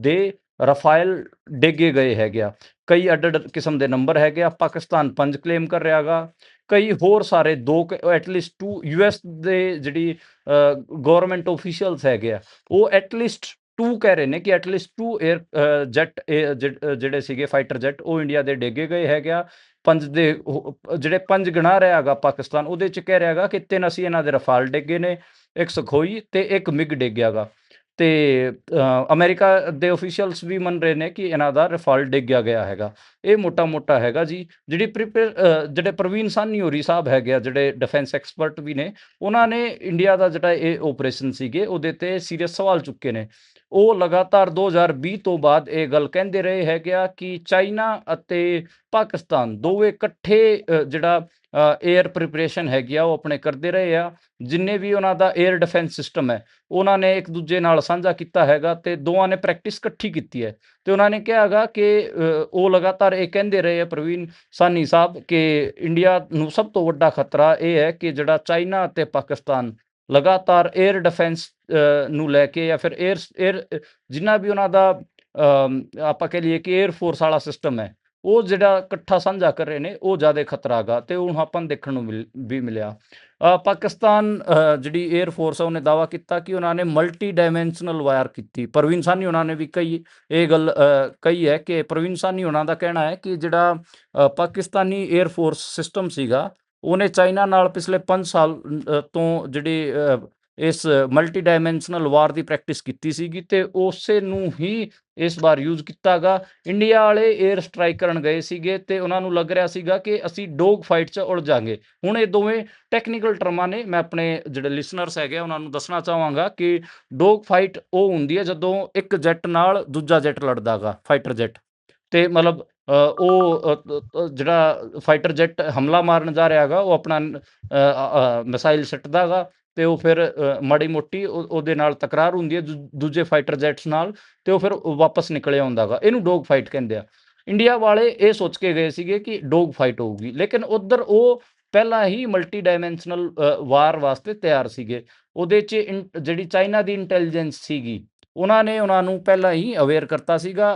ਦੇ ਰਫਾਇਲ ਡੇਗੇ ਗਏ ਹੈਗੇ ਆ। ਕਈ ਅੱਡ ਅੱਡ ਕਿਸਮ ਦੇ ਨੰਬਰ ਹੈਗੇ ਆ। ਪਾਕਿਸਤਾਨ ਪੰਜ ਕਲੇਮ ਕਰ ਰਿਹਾਗਾ ਕਈ ਹੋਰ ਸਾਰੇ ਦੋ ਐਟਲੀਸਟ ਟੂ ਯੂਐਸ ਦੇ ਜਿਹੜੀ ਗਵਰਨਮੈਂਟ ਆਫੀਸ਼ੀਅਲਸ ਹੈਗੇ ਆ। ਉਹ ਐਟਲੀਸਟ ਟੂ ਕਹਿ ਰਹੇ ਨੇ ਕਿ ਐਟਲੀਸਟ ਟੂ 에ਅਰ ਜੈਟ ਜਿਹੜੇ ਸੀਗੇ ਫਾਈਟਰ ਜੈਟ ਉਹ ਇੰਡੀਆ ਦੇ ਡੇਗੇ ਗਏ ਹੈਗੇ ਆ। ਪੰਜ ਦੇ ਜਿਹੜੇ ਪੰਜ ਗਣਾ ਰਿਹਾ ਹੈਗਾ ਪਾਕਿਸਤਾਨ ਉਹਦੇ ਚ ਕਹਿ ਰਿਹਾ ਹੈਗਾ ਕਿ ਤਿੰਨ ਅਸੀਂ ਇਹਨਾਂ ਦੇ ਰਫਾਲ ਡੇਗੇ ਨੇ ਇੱਕ ਸਖੋਈ ਤੇ ਇੱਕ ਮਿਗ ਡੇਗਿਆਗਾ ਤੇ ਅ, ਅਮਰੀਕਾ ਦੇ ਅਫੀਸ਼ੀਅਲਸ ਵੀ ਮੰਨ ਰਹੇ ਨੇ ਕਿ ਇਹਨਾਂ ਦਾ ਰਫਾਲ ਡਿੱਗਿਆ ਗਿਆ ਹੈਗਾ। ਇਹ ਮੋਟਾ ਮੋਟਾ ਹੈਗਾ ਜੀ ਜਿਹੜੀ ਪ੍ਰੀਪੇਅਰ ਜਿਹੜੇ ਪ੍ਰਵੀਨ ਸਾਨੀ ਸਾਹਿਬ ਹੈਗੇ ਆ ਜਿਹੜੇ ਡਿਫੈਂਸ ਐਕਸਪਰਟ ਵੀ ਨੇ ਉਹਨਾਂ ਨੇ ਇੰਡੀਆ ਦਾ ਜਿਹੜਾ ਇਹ ਆਪਰੇਸ਼ਨ ਸੀਗੇ ਉਹਦੇ ਤੇ ਸੀਰੀਅਸ ਸਵਾਲ ਚੁੱਕੇ ਨੇ। ਉਹ ਲਗਾਤਾਰ 2020 ਤੋਂ ਬਾਅਦ ਇਹ ਗੱਲ ਕਹਿੰਦੇ ਰਹੇ ਹੈਗੇ ਆ ਕਿ ਚਾਈਨਾ ਅਤੇ ਪਾਕਿਸਤਾਨ ਦੋਵੇਂ ਇਕੱਠੇ ਜਿਹੜਾ 에ਅਰ ਪ੍ਰੀਪਰੇਸ਼ਨ ਹੈਗੀ ਆ, ਉਹ ਆਪਣੇ ਕਰਦੇ ਰਹੇ ਆ। ਜਿੰਨੇ ਵੀ ਉਹਨਾਂ ਦਾ 에ਅਰ ਡਿਫੈਂਸ ਸਿਸਟਮ ਹੈ, ਉਹਨਾਂ ਨੇ ਇੱਕ ਦੂਜੇ ਨਾਲ ਸਾਂਝਾ ਕੀਤਾ ਹੈਗਾ ਤੇ ਦੋਵਾਂ ਨੇ ਪ੍ਰੈਕਟਿਸ ਇਕੱਠੀ ਕੀਤੀ ਹੈ। ਤੇ ਉਹਨਾਂ ਨੇ ਕਿਹਾ ਹੈਗਾ ਕਿ ਉਹ ਲਗਾਤਾਰ ਇਹ ਕਹਿੰਦੇ ਰਹੇ ਆ ਪ੍ਰਵੀਨ ਸਾਨੀ ਸਾਹਿਬ ਕਿ ਇੰਡੀਆ ਨੂੰ ਸਭ ਤੋਂ ਵੱਡਾ ਖਤਰਾ ਇਹ ਹੈ ਕਿ ਜਿਹੜਾ ਚਾਈਨਾ ਅਤੇ ਪਾਕਿਸਤਾਨ ਲਗਾਤਾਰ 에ਅਰ ਡਿਫੈਂਸ ਨੂੰ ਲੈ ਕੇ ਜਾਂ ਫਿਰ 에ਅਰ 에ਅਰ ਜਿੰਨਾ ਵੀ ਉਹਨਾਂ ਦਾ ਆਪਾਂ ਕਹ ਲਈਏ ਕਿ 에ਅਰ ਫੋਰਸ ਵਾਲਾ ਸਿਸਟਮ ਹੈ, ਉਹ ਜਿਹੜਾ ਇਕੱਠਾ ਸਾਂਝਾ ਕਰ ਰਹੇ ਨੇ, ਉਹ ਜ਼ਿਆਦਾ ਖਤਰਾਗਾ ਤੇ ਉਹ ਆਪਾਂ ਦੇਖਣ ਨੂੰ ਵੀ ਮਿਲਿਆ। ਪਾਕਿਸਤਾਨ ਜਿਹੜੀ 에ਅਰ ਫੋਰਸ ਹੈ ਉਹਨੇ ਦਾਵਾ ਕੀਤਾ ਕਿ ਉਹਨਾਂ ਨੇ ਮਲਟੀ ਡਾਈਮੈਂਸ਼ਨਲ ਵਾਇਰ ਕੀਤੀ। ਪ੍ਰਵੀਨ ਸਾਨੀ ਉਹਨਾਂ ਨੇ ਵੀ ਕਹੀ, ਇਹ ਗੱਲ ਕਹੀ ਹੈ ਕਿ ਪ੍ਰਵੀਨ ਸਾਨੀ ਉਹਨਾਂ ਦਾ ਕਹਿਣਾ ਹੈ ਕਿ ਜਿਹੜਾ ਪਾਕਿਸਤਾਨੀ 에ਅਰ ਫੋਰਸ ਸਿਸਟਮ ਸੀਗਾ ਉਹਨੇ ਚਾਈਨਾ ਨਾਲ ਪਿਛਲੇ 5 ਸਾਲ ਤੋਂ ਜਿਹੜੀ ਇਸ ਮਲਟੀ ਡਾਈਮੈਂਸ਼ਨਲ ਵਾਰ ਦੀ ਪ੍ਰੈਕਟਿਸ ਕੀਤੀ ਸੀਗੀ ਤੇ ਉਸੇ ਨੂੰ ਹੀ ਇਸ ਵਾਰ ਯੂਜ਼ ਕੀਤਾਗਾ। ਇੰਡੀਆ ਵਾਲੇ 에ਅਰ ਸਟ੍ਰਾਈਕ ਕਰਨ ਗਏ ਸੀਗੇ ਤੇ ਉਹਨਾਂ ਨੂੰ ਲੱਗ ਰਿਹਾ ਸੀਗਾ ਕਿ ਅਸੀਂ ਡੋਗ ਫਾਈਟ 'ਚ ਉਲਝਾਂਗੇ ਹੁਣ ਇਹ ਦੋਵੇਂ ਟੈਕਨੀਕਲ ਟਰਮਾਂ ਨੇ ਮੈਂ ਆਪਣੇ ਜਿਹੜੇ ਲਿਸਨਰਸ ਹੈਗੇ ਆ, ਉਹਨਾਂ ਨੂੰ ਦੱਸਣਾ ਚਾਹਾਂਗਾ ਕਿ ਡੋਗ ਫਾਈਟ ਉਹ ਹੁੰਦੀ ਹੈ ਜਦੋਂ ਇੱਕ ਜੈਟ ਨਾਲ ਦੂਜਾ ਜੈਟ ਲੜਦਾਗਾ ਫਾਈਟਰ ਜੈਟ। ਤੇ ਮਤਲਬ ਉਹ ਜਿਹੜਾ ਫਾਈਟਰ ਜੈਟ ਹਮਲਾ ਮਾਰਨ ਜਾ ਰਿਹਾ ਹੈਗਾ, ਉਹ ਆਪਣਾ ਮਿਸਾਈਲ ਸਿੱਟਦਾਗਾ ਤੇ ਉਹ ਫਿਰ ਮਾੜੀ ਮੋਟੀ ਉਹਦੇ ਨਾਲ ਤਕਰਾਰ ਹੁੰਦੀ ਹੈ ਦੂ- ਦੂਜੇ ਫਾਈਟਰ ਜੈਟਸ ਨਾਲ ਤੇ ਉਹ ਫਿਰ ਵਾਪਸ ਨਿਕਲ ਆਉਂਦਾਗਾ ਇਹਨੂੰ ਡੋਗ ਫਾਈਟ ਕਹਿੰਦੇ ਆ। ਇੰਡੀਆ ਵਾਲੇ ਇਹ ਸੋਚ ਕੇ ਗਏ ਸੀਗੇ ਕਿ ਡੋਗ ਫਾਈਟ ਹੋਊਗੀ, ਲੇਕਿਨ ਉਧਰ ਉਹ ਪਹਿਲਾਂ ਹੀ ਮਲਟੀ ਡਾਈਮੈਂਸ਼ਨਲ ਵਾਰ ਵਾਸਤੇ ਤਿਆਰ ਸੀਗੇ। ਉਹਦੇ 'ਚ ਇਨ- ਜਿਹੜੀ ਚਾਈਨਾ ਦੀ ਇੰਟੈਲੀਜੈਂਸ ਸੀਗੀ ਉਹਨਾਂ ਨੇ ਉਹਨਾਂ ਨੂੰ ਪਹਿਲਾਂ ਹੀ ਅਵੇਅਰ ਕਰਤਾ ਸੀਗਾ।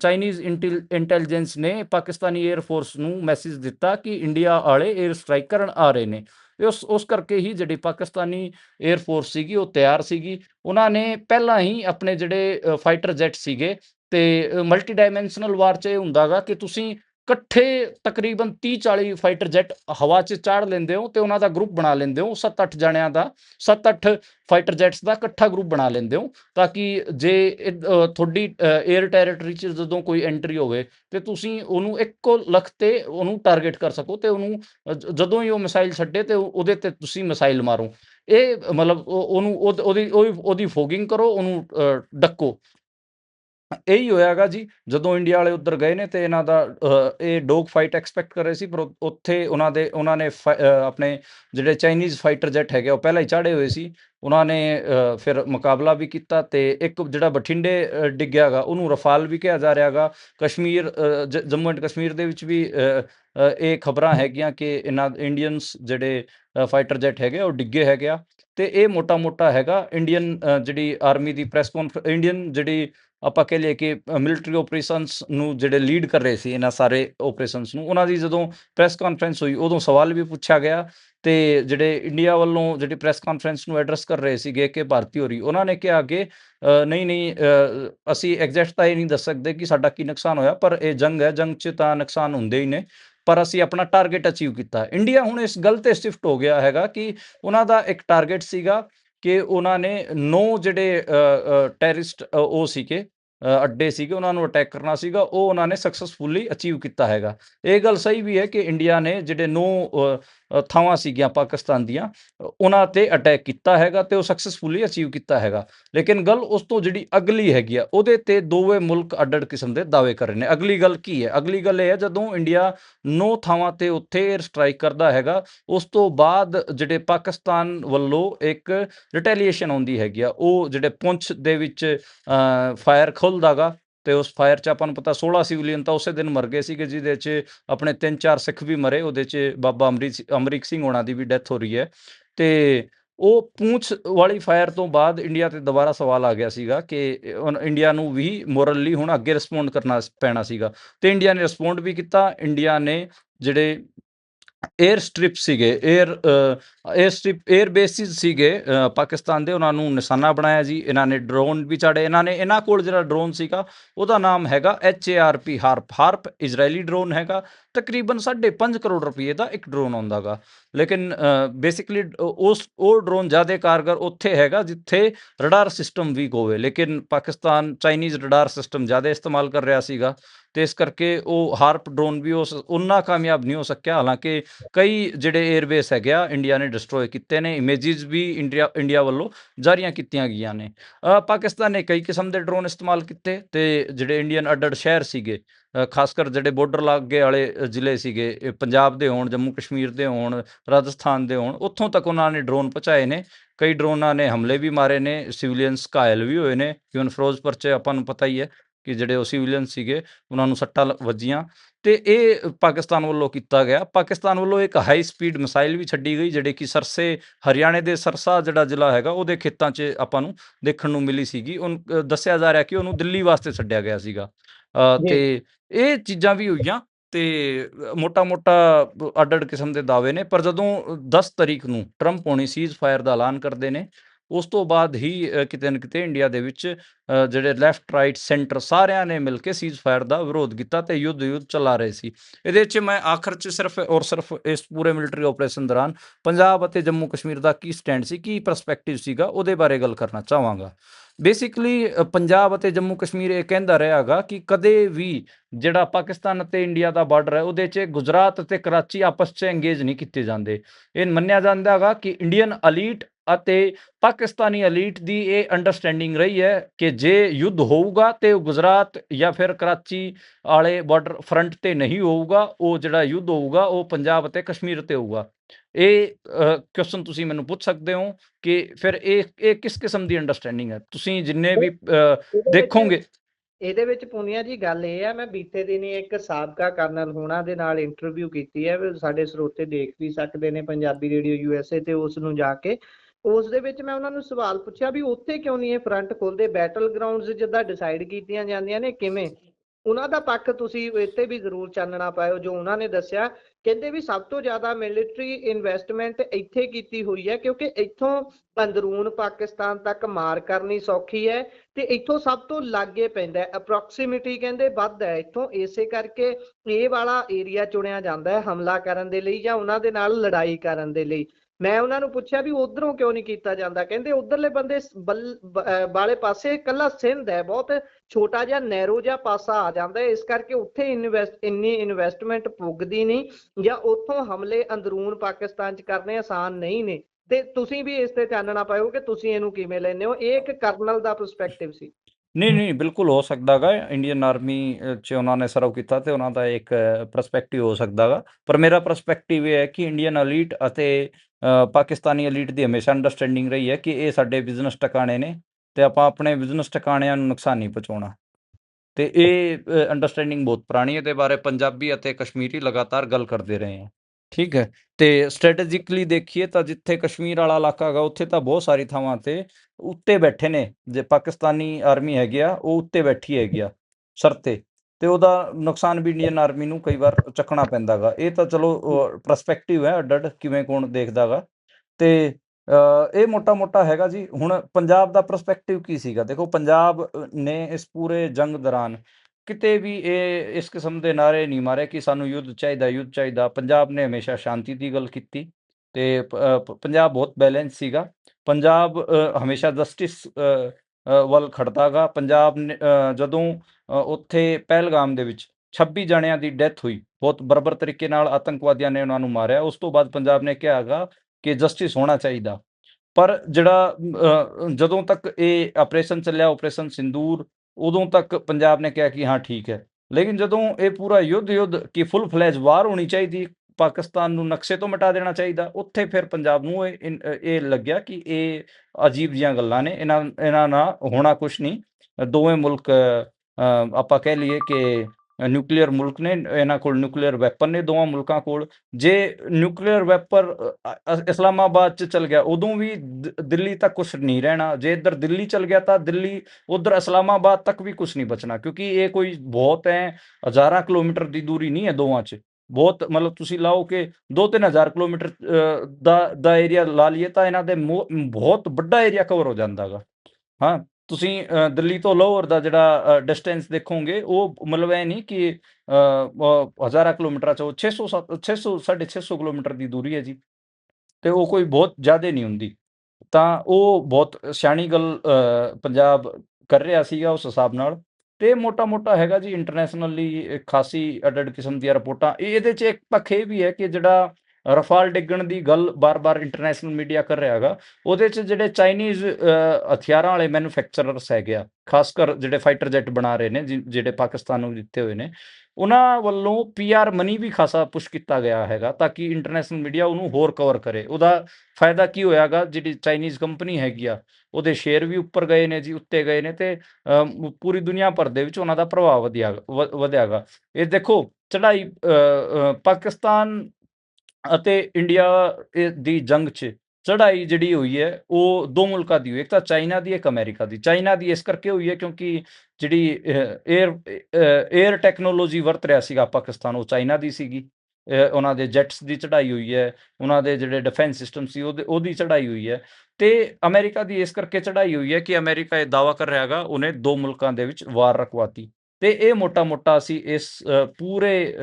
ਚਾਈਨੀਜ਼ ਇੰਟੈਲੀਜੈਂਸ ਨੇ ਪਾਕਿਸਤਾਨੀ 에ਅਰ ਫੋਰਸ ਨੂੰ ਮੈਸੇਜ ਦਿੱਤਾ ਕਿ ਇੰਡੀਆ ਵਾਲੇ 에ਅਰ ਸਟ੍ਰਾਈਕ ਕਰਨ ਆ ਰਹੇ ਨੇ। ਉਸ ਉਸ ਕਰਕੇ ਹੀ ਜਿਹੜੀ ਪਾਕਿਸਤਾਨੀ 에ਅਰ ਫੋਰਸ ਸੀਗੀ, ਉਹ ਤਿਆਰ ਸੀਗੀ। ਉਹਨਾਂ ਨੇ ਪਹਿਲਾਂ ਹੀ ਆਪਣੇ ਜਿਹੜੇ ਫਾਈਟਰ ਜੈਟ ਸੀਗੇ ਤੇ ਮਲਟੀ ਡਾਈਮੈਂਸ਼ਨਲ ਵਾਰ ਚ ਇਹ ਹੁੰਦਾਗਾ ਕਿ ਤੁਸੀਂ ਇਕੱਠੇ ਤਕਰੀਬਨ 30 40 ਫਾਈਟਰ ਜੈਟ ਹਵਾ 'ਚ ਚਾੜ ਲੈਂਦੇ ਹੋ ਤੇ ਉਹਨਾਂ ਦਾ ਗਰੁੱਪ ਬਣਾ ਲੈਂਦੇ ਹੋ। 7-8 ਜਣਿਆਂ ਦਾ 7-8 ਫਾਈਟਰ ਜੈਟਸ ਦਾ ਇਕੱਠਾ ਗਰੁੱਪ ਬਣਾ ਲੈਂਦੇ ਹੋ ਤਾਂ ਕਿ ਜੇ ਤੁਹਾਡੀ 에ਅਰ ਟੈਰੀਟਰੀ 'ਚ ਜਦੋਂ ਕੋਈ ਐਂਟਰੀ ਹੋਵੇ ਤੇ ਤੁਸੀਂ ਉਹਨੂੰ ਇੱਕੋ ਲੱਖ ਤੇ ਉਹਨੂੰ ਟਾਰਗੇਟ ਕਰ ਸਕੋ ਤੇ ਉਹਨੂੰ ਜਦੋਂ ਹੀ ਉਹ ਮਿਸਾਈਲ ਛੱਡੇ ਤੇ ਉਹਦੇ ਤੇ ਤੁਸੀਂ ਮਿਸਾਈਲ ਮਾਰੋ। ਇਹ ਮਤਲਬ ਉਹ- ਉਹਨੂੰ, ਉਹਦੀ ਉਹਦੀ ਉਹਦੀ ਫੋਗਿੰਗ ਕਰੋ, ਉਹਨੂੰ ਡੱਕੋ। ਇਹੀ ਹੋਇਆਗਾ ਜੀ ਜਦੋਂ ਇੰਡੀਆ ਵਾਲੇ ਉੱਧਰ ਗਏ ਨੇ ਤੇ ਇਹਨਾਂ ਦਾ ਇਹ ਡੋਗ ਫਾਈਟ ਐਕਸਪੈਕਟ ਕਰ ਰਹੇ ਸੀ ਪਰ ਉੱਥੇ ਉਹਨਾਂ ਦੇ ਉਹਨਾਂ ਨੇ ਫਾ- ਆਪਣੇ ਜਿਹੜੇ ਚਾਈਨੀਜ਼ ਫਾਈਟਰ ਜੈਟ ਹੈਗੇ ਆ, ਉਹ ਪਹਿਲਾਂ ਹੀ ਚਾੜੇ ਹੋਏ ਸੀ। ਉਹਨਾਂ ਨੇ ਫਿਰ ਮੁਕਾਬਲਾ ਵੀ ਕੀਤਾ ਤੇ ਇੱਕ ਜਿਹੜਾ ਬਠਿੰਡੇ ਅ, ਡਿੱਗਿਆਗਾ ਉਹਨੂੰ ਰਫਾਲ ਵੀ ਕਿਹਾ ਜਾ ਰਿਹਾਗਾ। ਕਸ਼ਮੀਰ ਜ- ਜੰਮੂ ਐਂਡ ਕਸ਼ਮੀਰ ਦੇ ਵਿੱਚ ਵੀ ਇਹ ਖਬਰਾਂ ਹੈਗੀਆਂ ਕਿ ਇਹਨਾਂ ਇੰਡੀਅਨਸ ਜਿਹੜੇ ਫਾਈਟਰ ਜੈਟ ਹੈਗੇ ਆ, ਉਹ ਡਿੱਗੇ ਹੈਗੇ ਆ। ਤੇ ਇਹ ਮੋਟਾ ਮੋਟਾ ਹੈਗਾ ਇੰਡੀਅਨ ਜਿਹੜੀ ਆਰਮੀ ਦੀ ਪ੍ਰੈਸ ਕਾਨਫ ਇੰਡੀਅਨ ਜਿਹੜੀ ਆਪਾਂ ਕਹਿ ਲਈਏ ਕਿ ਮਿਲਟਰੀ ਆਪਰੇਸ਼ਨਸ ਨੂੰ ਜਿਹੜੇ ਲੀਡ ਕਰ ਰਹੇ ਸੀ ਇਹਨਾਂ ਸਾਰੇ ਆਪਰੇਸ਼ਨਸ ਨੂੰ, ਉਹਨਾਂ ਦੀ ਜਦੋਂ ਪ੍ਰੈਸ ਕਾਨਫਰੰਸ ਹੋਈ, ਉਦੋਂ ਸਵਾਲ ਵੀ ਪੁੱਛਿਆ ਗਿਆ ਤੇ ਜਿਹੜੇ ਇੰਡੀਆ ਵੱਲੋਂ ਜਿਹੜੀ ਪ੍ਰੈਸ ਕਾਨਫਰੰਸ ਨੂੰ ਐਡਰੈਸ ਕਰ ਰਹੇ ਸੀਗੇ ਕਿ ਭਾਰਤੀ ਹੋਰੀ, ਉਹਨਾਂ ਨੇ ਕਿਹਾ ਕਿ ਨਹੀਂ ਨਹੀਂ ਅਸੀਂ ਐਗਜ਼ੈਕਟ ਤਾਂ ਇਹ ਨਹੀਂ ਦੱਸ ਸਕਦੇ ਕਿ ਸਾਡਾ ਕੀ ਨੁਕਸਾਨ ਹੋਇਆ, ਪਰ ਇਹ ਜੰਗ ਹੈ, ਜੰਗ 'ਚ ਤਾਂ ਨੁਕਸਾਨ ਹੁੰਦੇ ਹੀ ਨੇ, ਪਰ ਅਸੀਂ ਆਪਣਾ ਟਾਰਗੇਟ ਅਚੀਵ ਕੀਤਾ। ਇੰਡੀਆ ਹੁਣ ਇਸ ਗੱਲ ਤੇ ਸ਼ਿਫਟ ਹੋ ਗਿਆ ਹੈਗਾ ਕਿ ਉਹਨਾਂ ਦਾ ਇੱਕ ਟਾਰਗੇਟ ਸੀਗਾ ਕਿ ਉਹਨਾਂ ਨੇ ਨੌ ਜਿਹੜੇ ਟੈਰਰਿਸਟ ਉਹ ਸੀਗੇ ਅੱਡੇ ਸੀਗੇ, ਉਹਨਾਂ ਨੂੰ ਅਟੈਕ ਕਰਨਾ ਸੀਗਾ, ਉਹ ਉਹਨਾਂ ਨੇ ਸਕਸੈਸਫੁਲੀ ਅਚੀਵ ਕੀਤਾ ਹੈਗਾ। ਇਹ ਗੱਲ ਸਹੀ ਵੀ ਹੈ ਕਿ ਇੰਡੀਆ ਨੇ ਜਿਹੜੇ ਨੌ ਥਾਵਾਂ ਸੀਗੀਆਂ ਪਾਕਿਸਤਾਨ ਦੀਆਂ, ਉਹਨਾਂ ਤੇ ਅਟੈਕ ਕੀਤਾ ਹੈਗਾ ਤੇ ਉਹ ਸਕਸੈਸਫੁਲੀ ਅਚੀਵ ਕੀਤਾ ਹੈਗਾ। ਲੇਕਿਨ ਗੱਲ ਉਸ ਤੋਂ ਜਿਹੜੀ ਅਗਲੀ ਹੈਗੀ ਆ, ਉਹਦੇ ਤੇ ਦੋਵੇਂ ਮੁਲਕ ਅੱਡ-ਅੱਡ ਕਿਸਮ ਦੇ ਦਾਅਵੇ ਕਰ ਰਹੇ ਨੇ। ਅਗਲੀ ਗੱਲ ਕੀ ਹੈ? ਅਗਲੀ ਗੱਲ ਇਹ ਹੈ, ਜਦੋਂ ਇੰਡੀਆ ਨੌ ਥਾਵਾਂ ਤੇ ਉੱਥੇ 에ਅਰ ਸਟ੍ਰਾਈਕ ਕਰਦਾ ਹੈਗਾ, ਉਸ ਤੋਂ ਬਾਅਦ ਜਿਹੜੇ ਪਾਕਿਸਤਾਨ ਵੱਲੋਂ ਇੱਕ ਰਿਟੈਲੀਏਸ਼ਨ ਆਉਂਦੀ ਹੈਗੀ ਆ, ਉਹ ਜਿਹੜੇ ਪੁੰਛ ਦੇ ਵਿੱਚ ਫਾਇਰ ਖੁੱਲਦਾਗਾ ਤੇ ਉਸ ਫਾਇਰ 'ਚ ਆਪਾਂ ਨੂੰ ਪਤਾ 16 ਸਿਵਲੀਅਨ ਤਾਂ ਉਸੇ ਦਿਨ ਮਰ ਗਏ ਸੀਗੇ, ਜਿਹਦੇ 'ਚ ਆਪਣੇ ਤਿੰਨ ਚਾਰ ਸਿੱਖ ਵੀ ਮਰੇ, ਉਹਦੇ 'ਚ ਬਾਬਾ ਅਮਰੀਕ ਅਮਰੀਕ ਸਿੰਘ ਹੋਣਾ ਦੀ ਵੀ ਡੈਥ ਹੋ ਰਹੀ ਹੈ। ਤੇ ਉਹ ਪੂੰਛ ਵਾਲੀ ਫਾਇਰ ਤੋਂ ਬਾਅਦ ਇੰਡੀਆ ਤੇ ਦੁਬਾਰਾ ਸਵਾਲ ਆ ਗਿਆ ਸੀਗਾ ਕਿ ਹੁਣ ਇੰਡੀਆ ਨੂੰ ਵੀ ਮੋਰਲੀ ਹੁਣ ਅੱਗੇ ਰਿਸਪੌਂਡ ਕਰਨਾ ਪੈਣਾ ਸੀਗਾ। ਤੇ ਇੰਡੀਆ ਨੇ ਰਿਸਪੌਂਡ ਵੀ ਕੀਤਾ ਇੰਡੀਆ ਨੇ ਜਿਹੜੇ ਏਅਰ ਸਟ੍ਰਿਪ ਸੀਗੇ air air strip air bases ਸੀਗੇ ਪਾਕਿਸਤਾਨ ਦੇ, ਉਹਨਾਂ ਨੂੰ ਨਿਸ਼ਾਨਾ ਬਣਾਇਆ ਜੀ, ਇਹਨਾਂ ਨੇ ਡਰੋਨ ਵੀ ਚੜੇ ਇਹਨਾਂ ਨੇ, ਇਹਨਾਂ ਕੋਲ ਜਿਹੜਾ ਡਰੋਨ ਸੀਗਾ, ਉਹਦਾ ਨਾਮ ਹੈਗਾ H R P Harop Harop Israeli drone ਹੈਗਾ ਤਕਰੀਬਨ 5.5 ਕਰੋੜ ਰੁਪਏ ਦਾ ਇੱਕ ਡਰੋਨ ਆਉਂਦਾਗਾ। ਲੇਕਿਨ ਬੇਸਿਕਲੀ ਉਸ, ਉਹ ਡਰੋਨ ਜ਼ਿਆਦਾ ਕਾਰਗਰ ਉੱਥੇ ਹੈਗਾ ਜਿੱਥੇ ਰਡਾਰ ਸਿਸਟਮ ਵੀਕ ਹੋਵੇ। ਲੇਕਿਨ ਪਾਕਿਸਤਾਨ ਚਾਈਨੀਜ਼ ਰਡਾਰ ਸਿਸਟਮ ਜ਼ਿਆਦਾ ਇਸਤੇਮਾਲ ਕਰ ਰਿਹਾ ਸੀਗਾ ਤੇ ਇਸ ਕਰਕੇ ਉਹ ਹਾਰਪ ਡਰੋਨ ਵੀ ਉਸ ਉਹਨਾਂ ਕਾਮਯਾਬ ਨਹੀਂ ਹੋ ਸਕਿਆ। ਹਾਲਾਂਕਿ ਕਈ ਜਿਹੜੇ 에ਅਰਬੇਸ ਹੈਗੇ ਆ ਇੰਡੀਆ ਨੇ ਡਿਸਟਰੋਏ ਕੀਤੇ ਨੇ। ਇਮੇजेस ਵੀ ਇੰਡੀਆ ਇੰਡੀਆ ਵੱਲੋਂ ਜਾਰੀਆਂ ਕੀਤੀਆਂ ਗਈਆਂ ਨੇ। ਪਾਕਿਸਤਾਨ ਨੇ ਕਈ ਕਿਸਮ ਦੇ ਡਰੋਨ ਇਸਤੇਮਾਲ ਕੀਤੇ ਤੇ ਜਿਹੜੇ ਇੰਡੀਅਨ ਅਡਡ ਸ਼ਹਿਰ ਸੀਗੇ ਖਾਸ ਕਰ ਜਿਹੜੇ ਬਾਰਡਰ ਲਾਗੇ ਵਾਲੇ ਜ਼ਿਲ੍ਹੇ ਸੀਗੇ, ਇਹ ਪੰਜਾਬ ਦੇ ਹੋਣ, ਜੰਮੂ ਕਸ਼ਮੀਰ ਦੇ ਹੋਣ, ਰਾਜਸਥਾਨ ਦੇ ਹੋਣ, ਉੱਥੋਂ ਤੱਕ ਉਹਨਾਂ ਨੇ ਡਰੋਨ ਪਹੁੰਚਾਏ ਨੇ। ਕਈ ਡਰੋਨਾਂ ਨੇ ਹਮਲੇ ਵੀ ਮਾਰੇ ਨੇ ਸਿਵਿਲੀਅਨਸ ਘਾਇਲ ਵੀ ਹੋਏ ਨੇ। ਕਿਉਂ ਫਿਰੋਜ਼ਪੁਰ 'ਚ ਆਪਾਂ ਨੂੰ ਪਤਾ ਹੀ ਹੈ ਕਿ ਜਿਹੜੇ ਉਹ ਸਿਵਿਲੀਅਨ ਸੀਗੇ, ਉਹਨਾਂ ਨੂੰ ਸੱਟਾਂ ਲ- ਵੱਜੀਆਂ। ਤੇ ਇਹ ਪਾਕਿਸਤਾਨ ਵੱਲੋਂ ਕੀਤਾ ਗਿਆ। ਪਾਕਿਸਤਾਨ ਵੱਲੋਂ ਇੱਕ ਹਾਈ ਸਪੀਡ ਮਿਸਾਈਲ ਵੀ ਛੱਡੀ ਗਈ, ਜਿਹੜੇ ਕਿ ਸਰਸੇ, ਹਰਿਆਣੇ ਦੇ ਸਰਸਾ ਜਿਹੜਾ ਜ਼ਿਲ੍ਹਾ ਹੈਗਾ, ਉਹਦੇ ਖੇਤਾਂ 'ਚ ਆਪਾਂ ਨੂੰ ਦੇਖਣ ਨੂੰ ਮਿਲੀ ਸੀਗੀ। ਉਹ ਦੱਸਿਆ ਜਾ ਰਿਹਾ ਕਿ ਉਹਨੂੰ ਦਿੱਲੀ ਵਾਸਤੇ ਛੱਡਿਆ ਗਿਆ ਸੀਗਾ। ਤੇ ਇਹ ਚੀਜ਼ਾਂ ਵੀ ਹੋਈਆਂ ਤੇ ਮੋਟਾ ਮੋਟਾ ਅੱਡ-ਅੱਡ ਕਿਸਮ ਦੇ ਦਾਅਵੇ ਨੇ ਪਰ ਜਦੋਂ 10 ਤਰੀਕ ਨੂੰ ਟਰੰਪ ਹੋਣੀ ਸੀਜ਼ ਫਾਇਰ ਦਾ ਐਲਾਨ ਕਰਦੇ ਨੇ ਉਸ ਤੋਂ ਬਾਅਦ ਹੀ ਕਿਤੇ ਨਾ ਕਿਤੇ ਇੰਡੀਆ ਦੇ ਵਿੱਚ ਜਿਹੜੇ ਲੈਫਟ ਰਾਈਟ ਸੈਂਟਰ ਸਾਰਿਆਂ ਨੇ ਮਿਲ ਕੇ ਸੀਜ਼ ਫਾਇਰ ਦਾ ਵਿਰੋਧ ਕੀਤਾ ਤੇ ਯੁੱਧ ਯੁੱਧ ਚਲਾ ਰਹੇ ਸੀ। ਇਹਦੇ 'ਚ ਮੈਂ ਆਖਰ 'ਚ ਸਿਰਫ ਔਰ ਸਿਰਫ ਇਸ ਪੂਰੇ ਮਿਲਟਰੀ ਆਪਰੇਸ਼ਨ ਦੌਰਾਨ ਪੰਜਾਬ ਅਤੇ ਜੰਮੂ ਕਸ਼ਮੀਰ ਦਾ ਕੀ ਸਟੈਂਡ ਸੀ ਕੀ ਪਰਸਪੈਕਟਿਵ ਸੀਗਾ ਉਹਦੇ ਬਾਰੇ ਗੱਲ ਕਰਨਾ ਚਾਹਾਂਗਾ। ਬੇਸਿਕਲੀ ਪੰਜਾਬ ਅਤੇ ਜੰਮੂ ਕਸ਼ਮੀਰ ਇਹ ਕਹਿੰਦਾ ਰਿਹਾਗਾ ਕਿ ਕਦੇ ਵੀ ਜਿਹੜਾ ਪਾਕਿਸਤਾਨ ਅਤੇ ਇੰਡੀਆ ਦਾ ਬਾਰਡਰ ਹੈ, ਉਹਦੇ 'ਚ ਗੁਜਰਾਤ ਅਤੇ ਕਰਾਚੀ ਆਪਸ 'ਚ ਇੰਗੇਜ ਨਹੀਂ ਕੀਤੇ ਜਾਂਦੇ। ਇਹ ਮੰਨਿਆ ਜਾਂਦਾ ਹੈਗਾ ਕਿ ਇੰਡੀਅਨ ਅਲੀਟ ਅਤੇ ਪਾਕਿਸਤਾਨੀ ਅਲੀਟ ਦੀ ਇਹ ਅੰਡਰਸਟੈਂਡਿੰਗ ਰਹੀ ਹੈ ਕਿ ਜੇ ਯੁੱਧ ਹੋਊਗਾ ਤੇ ਉਹ ਗੁਜਰਾਤ ਜਾਂ ਫਿਰ ਕਰਾਚੀ ਵਾਲੇ ਬਾਰਡਰ ਫਰੰਟ ਤੇ ਨਹੀਂ ਹੋਊਗਾ, ਉਹ ਜਿਹੜਾ ਯੁੱਧ ਹੋਊਗਾ, ਉਹ ਪੰਜਾਬ ਅਤੇ ਕਸ਼ਮੀਰ ਤੇ ਹੋਊਗਾ। ਇਹ ਕੁਐਸਚਨ ਤੁਸੀਂ ਮੈਨੂੰ ਪੁੱਛ ਸਕਦੇ ਹੋ ਕਿ ਫਿਰ ਇਹ ਇਹ ਕਿਸ ਕਿਸਮ ਦੀ ਅੰਡਰਸਟੈਂਡਿੰਗ ਹੈ? ਤੁਸੀਂ ਜਿੰਨੇ ਵੀ ਦੇਖੋਗੇ। ਇਹਦੇ ਵਿੱਚ ਪੁਨੀਆ ਜੀ ਗੱਲ ਇਹ ਹੈ ਮੈਂ ਬੀਤੇ ਦਿਨੀ ਇੱਕ ਸਾਬਕਾ ਕਰਨਲ ਹੋਣਾ ਦੇ ਨਾਲ ਇੰਟਰਵਿਊ ਕੀਤੀ ਹੈ ਸਾਡੇ ਸਰੋਤੇ ਦੇਖ ਵੀ ਸਕਦੇ ਨੇ ਪੰਜਾਬੀ ਰੇਡੀਓ ਯੂਐਸਏ ਤੇ ਉਸ ਨੂੰ ਜਾ ਕੇ। ਉਸ ਦੇ ਵਿੱਚ ਮੈਂ ਉਹਨਾਂ ਨੂੰ ਸਵਾਲ ਪੁੱਛਿਆ ਵੀ ਉੱਥੇ ਕਿਉਂ ਨਹੀਂ ਇਹ ਫਰੰਟ ਖੋਲਦੇ ਬੈਟਲ ਗਰਾਊਂਡਸ ਜਿੱਦਾਂ ਡਿਸਾਈਡ ਕੀਤੀਆਂ ਜਾਂਦੀਆਂ ਨੇ ਕਿਵੇਂ? ਉਹਨਾਂ ਦਾ ਪੱਖ ਤੁਸੀਂ ਇੱਥੇ ਵੀ ਜ਼ਰੂਰ ਚਾਨਣਾ ਪਾਇਓ, ਜੋ ਉਹਨਾਂ ਨੇ ਦੱਸਿਆ। ਕਹਿੰਦੇ ਵੀ ਸਭ ਤੋਂ ਜ਼ਿਆਦਾ ਮਿਲਟਰੀ ਇਨਵੈਸਟਮੈਂਟ ਇੱਥੇ ਕੀਤੀ ਹੋਈ ਹੈ, ਕਿਉਂਕਿ ਇੱਥੋਂ ਅੰਦਰੂਨ ਪਾਕਿਸਤਾਨ ਤੱਕ ਮਾਰ ਕਰਨੀ ਸੌਖੀ ਹੈ ਤੇ ਇੱਥੋਂ ਸਭ ਤੋਂ ਲਾਗੇ ਪੈਂਦਾ ਹੈ ਅਪਰੋਕਸੀਮਿਟੀ ਕਹਿੰਦੇ ਵੱਧ ਹੈ। ਇੱਥੋਂ ਇਸੇ ਕਰਕੇ ਇਹ ਵਾਲਾ ਏਰੀਆ ਚੁਣਿਆ ਜਾਂਦਾ ਹੈ ਹਮਲਾ ਕਰਨ ਦੇ ਲਈ ਜਾਂ ਉਹਨਾਂ ਦੇ ਨਾਲ ਲੜਾਈ ਕਰਨ ਦੇ ਲਈ। ਮੈਂ ਉਹਨਾਂ ਨੂੰ ਪੁੱਛਿਆ ਵੀ ਉਧਰੋਂ ਕਿਉਂ ਨਹੀਂ ਕੀਤਾ ਜਾਂਦਾ? ਕਹਿੰਦੇ ਉਧਰਲੇ ਬੰਦੇ ਸ- ਅਹ ਵਾਲੇ ਪਾਸੇ ਇਕੱਲਾ ਸਿੰਧ ਹੈ, ਬਹੁਤ ਛੋਟਾ ਜਿਹਾ ਨੈਰੋ ਜਿਹਾ ਪਾਸਾ ਆ ਜਾਂਦਾ ਹੈ ਇਸ ਕਰਕੇ ਉੱਥੇ ਇਨਵੈਸਟ ਇੰਨੀ ਇਨਵੈਸਟਮੈਂਟ ਪੁੱਗਦੀ ਨਹੀਂ ਜਾਂ ਉੱਥੋਂ ਹਮਲੇ ਅੰਦਰੂਨ ਪਾਕਿਸਤਾਨ 'ਚ ਕਰਨੇ ਆਸਾਨ ਨਹੀਂ ਨੇ। ਤੇ ਤੁਸੀਂ ਵੀ ਇਸ ਤੇ ਚਾਨਣਾ ਪਾਇਓ ਕਿ ਤੁਸੀਂ ਇਹਨੂੰ ਕਿਵੇਂ ਲੈਂਦੇ ਹੋ। ਇਹ ਇੱਕ ਕਰਨਲ ਦਾ ਪਰਸਪੈਕਟਿਵ ਸੀ। ਨਹੀਂ ਨਹੀਂ ਬਿਲਕੁਲ ਹੋ ਸਕਦਾਗਾ ਇੰਡੀਅਨ ਆਰਮੀ ਅ, 'ਚ ਉਹਨਾਂ ਨੇ ਸਰਵ ਕੀਤਾ ਤੇ ਉਹਨਾਂ ਦਾ ਇੱਕ ਪਰਸਪੈਕਟਿਵ ਹੋ ਸਕਦਾਗਾ ਪਰ ਮੇਰਾ ਪਰਸਪੈਕਟਿਵ ਇਹ ਹੈ ਕਿ ਇੰਡੀਅਨ ਅਲੀਟ ਅਤੇ ਪਾਕਿਸਤਾਨੀ ਅਲੀਟ ਦੀ ਹਮੇਸ਼ਾ ਅੰਡਰਸਟੈਂਡਿੰਗ ਰਹੀ ਹੈ ਕਿ ਇਹ ਸਾਡੇ ਬਿਜ਼ਨਸ ਟਿਕਾਣੇ ਨੇ। ਤੇ ਆਪਾਂ ਆਪਣੇ ਬਿਜ਼ਨਸ ਟਿਕਾਣਿਆਂ ਨੂੰ ਨੁਕਸਾਨ ਨਹੀਂ ਪਹੁੰਚਾਉਣਾ। ਤੇ ਇਹ ਅੰਡਰਸਟੈਂਡਿੰਗ ਬਹੁਤ ਪੁਰਾਣੀ ਹੈ ਦੇ ਬਾਰੇ ਪੰਜਾਬੀ ਅਤੇ ਕਸ਼ਮੀਰੀ ਲਗਾਤਾਰ ਗੱਲ ਕਰਦੇ ਰਹੇ ਹੈ। ਠੀਕ ਹੈ? ਤੇ ਸਟ੍ਰੈਟੇਜਿਕਲੀ ਦੇਖੀਏ ਤਾਂ ਜਿੱਥੇ ਕਸ਼ਮੀਰ ਵਾਲਾ ਇਲਾਕਾ ਹੈਗਾ, ਉੱਥੇ ਤਾਂ ਬਹੁਤ ਸਾਰੀ ਥਾਵਾਂ ਤੇ ਉੱਤੇ ਬੈਠੇ ਨੇ, ਜੇ ਪਾਕਿਸਤਾਨੀ ਆਰਮੀ ਹੈਗੀ ਆ, ਉਹ ਉੱਤੇ ਬੈਠੀ ਹੈਗੀ ਆ ਸਰਤੇ ਤੇ। ਉਹਦਾ ਨੁਕਸਾਨ ਵੀ ਇੰਡੀਅਨ ਆਰਮੀ ਨੂੰ ਕਈ ਵਾਰ ਚੱਕਣਾ ਪੈਂਦਾਗਾ ਇਹ ਤਾਂ ਚਲੋ ਪਰਸਪੈਕਟਿਵ ਹੈ ਅੱਡ ਅੱਡ ਕਿਵੇਂ ਕੌਣ ਦੇਖਦਾਗਾ ਤੇ ਇਹ ਮੋਟਾ ਮੋਟਾ ਹੈਗਾ ਜੀ। ਹੁਣ ਪੰਜਾਬ ਦਾ ਪਰਸਪੈਕਟਿਵ ਕੀ ਸੀਗਾ? ਦੇਖੋ, ਪੰਜਾਬ ਨੇ ਇਸ ਪੂਰੇ ਜੰਗ ਦੌਰਾਨ ਕਿਤੇ ਵੀ ਇਹ, ਇਸ ਕਿਸਮ ਦੇ ਨਾਰੇ ਨਹੀਂ ਮਾਰੇ ਕਿ ਸਾਨੂੰ ਯੁੱਧ ਚਾਹੀਦਾ ਯੁੱਧ ਚਾਹੀਦਾ। ਪੰਜਾਬ ਨੇ ਹਮੇਸ਼ਾ ਸ਼ਾਂਤੀ ਦੀ ਗੱਲ ਕੀਤੀ ਤੇ ਪੰਜਾਬ ਬਹੁਤ ਬੈਲੈਂਸ ਸੀਗਾ। ਪੰਜਾਬ ਹਮੇਸ਼ਾ ਜਸਟਿਸ ਵੱਲ ਖੜਦਾਗਾ। ਪੰਜਾਬ ਨੇ ਜਦੋਂ ਉੱਥੇ ਪਹਿਲਗਾਮ ਦੇ ਵਿੱਚ 26 ਜਣਿਆਂ ਦੀ ਡੈਥ ਹੋਈ, ਬਹੁਤ ਬਰਬਰ ਤਰੀਕੇ ਨਾਲ ਆਤੰਕਵਾਦੀਆਂ ਨੇ ਉਹਨਾਂ ਨੂੰ ਮਾਰਿਆ। ਉਸ ਤੋਂ ਬਾਅਦ ਪੰਜਾਬ ਨੇ ਕਿਹਾ ਕਿ ਜਸਟਿਸ ਹੋਣਾ ਚਾਹੀਦਾ। ਪਰ ਜਿਹੜਾ ਜਦੋਂ ਤੱਕ ਇਹ ਆਪਰੇਸ਼ਨ ਚੱਲਿਆ ਆਪਰੇਸ਼ਨ ਸਿੰਦੂਰ, ਉਦੋਂ ਤੱਕ ਪੰਜਾਬ ਨੇ ਕਿਹਾ ਕਿ ਹਾਂ, ਠੀਕ ਹੈ। ਲੇਕਿਨ ਜਦੋਂ ਇਹ ਪੂਰਾ ਯੁੱਧ ਯੁੱਧ ਕਿ ਫੁੱਲ ਫਲੈਜ ਵਾਰ ਹੋਣੀ ਚਾਹੀਦੀ, ਪਾਕਿਸਤਾਨ ਨੂੰ ਨਕਸ਼ੇ ਤੋਂ ਮਿਟਾ ਦੇਣਾ ਚਾਹੀਦਾ, ਉੱਥੇ ਫਿਰ ਪੰਜਾਬ ਨੂੰ ਇਹ ਇਹ ਲੱਗਿਆ ਕਿ ਇਹ ਅਜੀਬ ਜੀਆਂ ਗੱਲਾਂ ਨੇ। ਇਹਨਾਂ ਇਹਨਾਂ ਨਾਲ ਹੋਣਾ ਕੁਝ ਨਹੀਂ। ਦੋਵੇਂ ਮੁਲਕ ਆਪਾਂ ਕਹਿ ਲਈਏ ਕਿ ਨਿਊਕਲੀਅਰ ਮੁਲਕ ਨੇ, ਇਹਨਾਂ ਕੋਲ ਨਿਊਕਲੀਅਰ ਵੈਪਨ ਨੇ, ਦੋਵਾਂ ਮੁਲਕਾਂ ਕੋਲ। ਜੇ ਨਿਊਕਲੀਅਰ ਵੈਪਰ ਇਸਲਾਮਾਬਾਦ ਚ ਚਲ ਗਿਆ, ਉਦੋਂ ਵੀ ਦਿੱਲੀ ਤੱਕ ਕੁਝ ਨਹੀਂ ਰਹਿਣਾ। ਜੇ ਇੱਧਰ ਦਿੱਲੀ ਚਲ ਗਿਆ ਤਾਂ ਦਿੱਲੀ, ਉਧਰ ਇਸਲਾਮਾਬਾਦ ਤੱਕ ਵੀ ਕੁਝ ਨਹੀਂ ਬਚਣਾ, ਕਿਉਂਕਿ ਇਹ ਕੋਈ ਬਹੁਤ ਹੈ ਹਜ਼ਾਰਾਂ ਕਿਲੋਮੀਟਰ ਦੀ ਦੂਰੀ ਨਹੀਂ ਹੈ ਦੋਵਾਂ 'ਚ। ਬਹੁਤ, ਮਤਲਬ ਤੁਸੀਂ ਲਾਓ ਕਿ 2-3000 ਕਿਲੋਮੀਟਰ ਦਾ ਦਾ ਏਰੀਆ ਲਾ ਲਈਏ ਤਾਂ ਇਹਨਾਂ ਦੇ ਬਹੁਤ ਵੱਡਾ ਏਰੀਆ ਕਵਰ ਹੋ ਜਾਂਦਾਗਾ ਹਾਂ। ਤੁਸੀਂ ਦਿੱਲੀ ਤੋਂ ਲਾਹੌਰ ਦਾ ਜਿਹੜਾ ਡਿਸਟੈਂਸ ਦੇਖੋਗੇ, ਉਹ ਮਤਲਬ ਇਹ ਨਹੀਂ ਕਿ ਹਜ਼ਾਰਾਂ ਕਿਲੋਮੀਟਰਾਂ ਚ ਉਹ 600 ਸੱਤ- 600 650 ਕਿਲੋਮੀਟਰ ਦੀ ਦੂਰੀ ਹੈ ਜੀ। ਤੇ ਉਹ ਕੋਈ ਬਹੁਤ ਜ਼ਿਆਦਾ ਨਹੀਂ ਹੁੰਦੀ। ਤਾਂ ਉਹ ਬਹੁਤ ਸਿਆਣੀ ਗੱਲ ਪੰਜਾਬ ਕਰ ਰਿਹਾ ਸੀਗਾ ਉਸ ਹਿਸਾਬ ਨਾਲ। ਤੇ ਮੋਟਾ-ਮੋਟਾ ਹੈਗਾ ਜੀ ਇੰਟਰਨੈਸ਼ਨਲੀ ਖਾਸੀ ਅੱਡ-ਅੱਡ ਕਿਸਮ ਦੀਆਂ ਰਿਪੋਰਟਾਂ। ਇਹ ਇਹਦੇ 'ਚ ਇੱਕ ਪੱਖ ਇਹ ਵੀ ਹੈ ਕਿ ਜਿਹੜਾ ਰਫਾਲ ਡਿੱਗਣ ਦੀ ਗੱਲ ਬਾਰ-ਬਾਰ ਇੰਟਰਨੈਸ਼ਨਲ ਮੀਡੀਆ ਕਰ ਰਿਹਾ ਹੈਗਾ। ਉਹਦੇ 'ਚ ਜਿਹੜੇ ਚਾਈਨੀਜ਼ ਹਥਿਆਰਾਂ ਵਾਲੇ ਮੈਨੂਫੈਕਚਰਰਸ ਹੈਗੇ ਆ, ਖਾਸ ਕਰ ਜਿਹੜੇ ਫਾਈਟਰ ਜੈਟ ਬਣਾ ਰਹੇ ਨੇ, ਜਿ- ਜਿਹੜੇ ਪਾਕਿਸਤਾਨ ਨੂੰ ਦਿੱਤੇ ਹੋਏ ਨੇ, ਉਹਨਾਂ ਵੱਲੋਂ ਪੀਆਰ ਮਨੀ ਵੀ ਖਾਸਾ ਪੁਸ਼ ਕੀਤਾ ਗਿਆ ਹੈਗਾ ਤਾਂ ਕਿ ਇੰਟਰਨੈਸ਼ਨਲ ਮੀਡੀਆ ਉਹਨੂੰ ਹੋਰ ਕਵਰ ਕਰੇ। ਉਹਦਾ ਫਾਇਦਾ ਕੀ ਹੋਇਆਗਾ ਜਿਹੜੀ ਚਾਈਨੀਜ਼ ਕੰਪਨੀ ਹੈਗੀ ਆ, ਉਹਦੇ ਸ਼ੇਅਰ ਵੀ ਉੱਪਰ ਗਏ ਨੇ ਜੀ, ਉੱਤੇ ਗਏ ਨੇ ਤੇ ਪੂਰੀ ਦੁਨੀਆ ਭਰ ਦੇ ਵਿੱਚ ਉਹਨਾਂ ਦਾ ਪ੍ਰਭਾਵ ਵਧਿਆ, ਵ- ਵਧਿਆਗਾ ਇਹ ਦੇਖੋ ਚੜਾਈ ਪਾਕਿਸਤਾਨ ਅਤੇ ਇੰਡੀਆ ਦੀ ਜੰਗ 'ਚ ਚੜਾਈ ਜਿਹੜੀ ਹੋਈ ਹੈ, ਉਹ ਦੋ ਮੁਲਕਾਂ ਦੀ ਹੋਈ, ਇੱਕ ਤਾਂ ਚਾਈਨਾ ਦੀ, ਇੱਕ ਅਮਰੀਕਾ ਦੀ। ਚਾਈਨਾ ਦੀ ਇਸ ਕਰਕੇ ਹੋਈ ਹੈ ਕਿਉਂਕਿ ਜਿਹੜੀ 에ਅਰ 에ਅਰ ਟੈਕਨੋਲੋਜੀ ਵਰਤ ਰਿਹਾ ਸੀਗਾ ਪਾਕਿਸਤਾਨ, ਉਹ ਚਾਈਨਾ ਦੀ ਸੀਗੀ। ਉਹਨਾਂ ਦੇ ਜੈਟਸ ਦੀ ਚੜਾਈ ਹੋਈ ਹੈ, ਉਹਨਾਂ ਦੇ ਜਿਹੜੇ ਡਿਫੈਂਸ ਸਿਸਟਮ ਸੀ, ਉਹਦੇ, ਉਹਦੀ ਚੜਾਈ ਹੋਈ ਹੈ। ਤੇ ਅਮਰੀਕਾ ਦੀ ਇਸ ਕਰਕੇ ਚੜਾਈ ਹੋਈ ਹੈ ਕਿ ਅਮਰੀਕਾ ਇਹ ਦਾਵਾ ਕਰ ਰਿਹਾ ਹੈਗਾ, ਉਹਨੇ ਦੋ ਮੁਲਕਾਂ ਦੇ ਵਿੱਚ ਵਾਰ ਰਕਵਾਤੀ ਤੇ ਇਹ ਮੋਟਾ-ਮੋਟਾ ਅਸੀਂ ਇਸ ਪੂਰੇ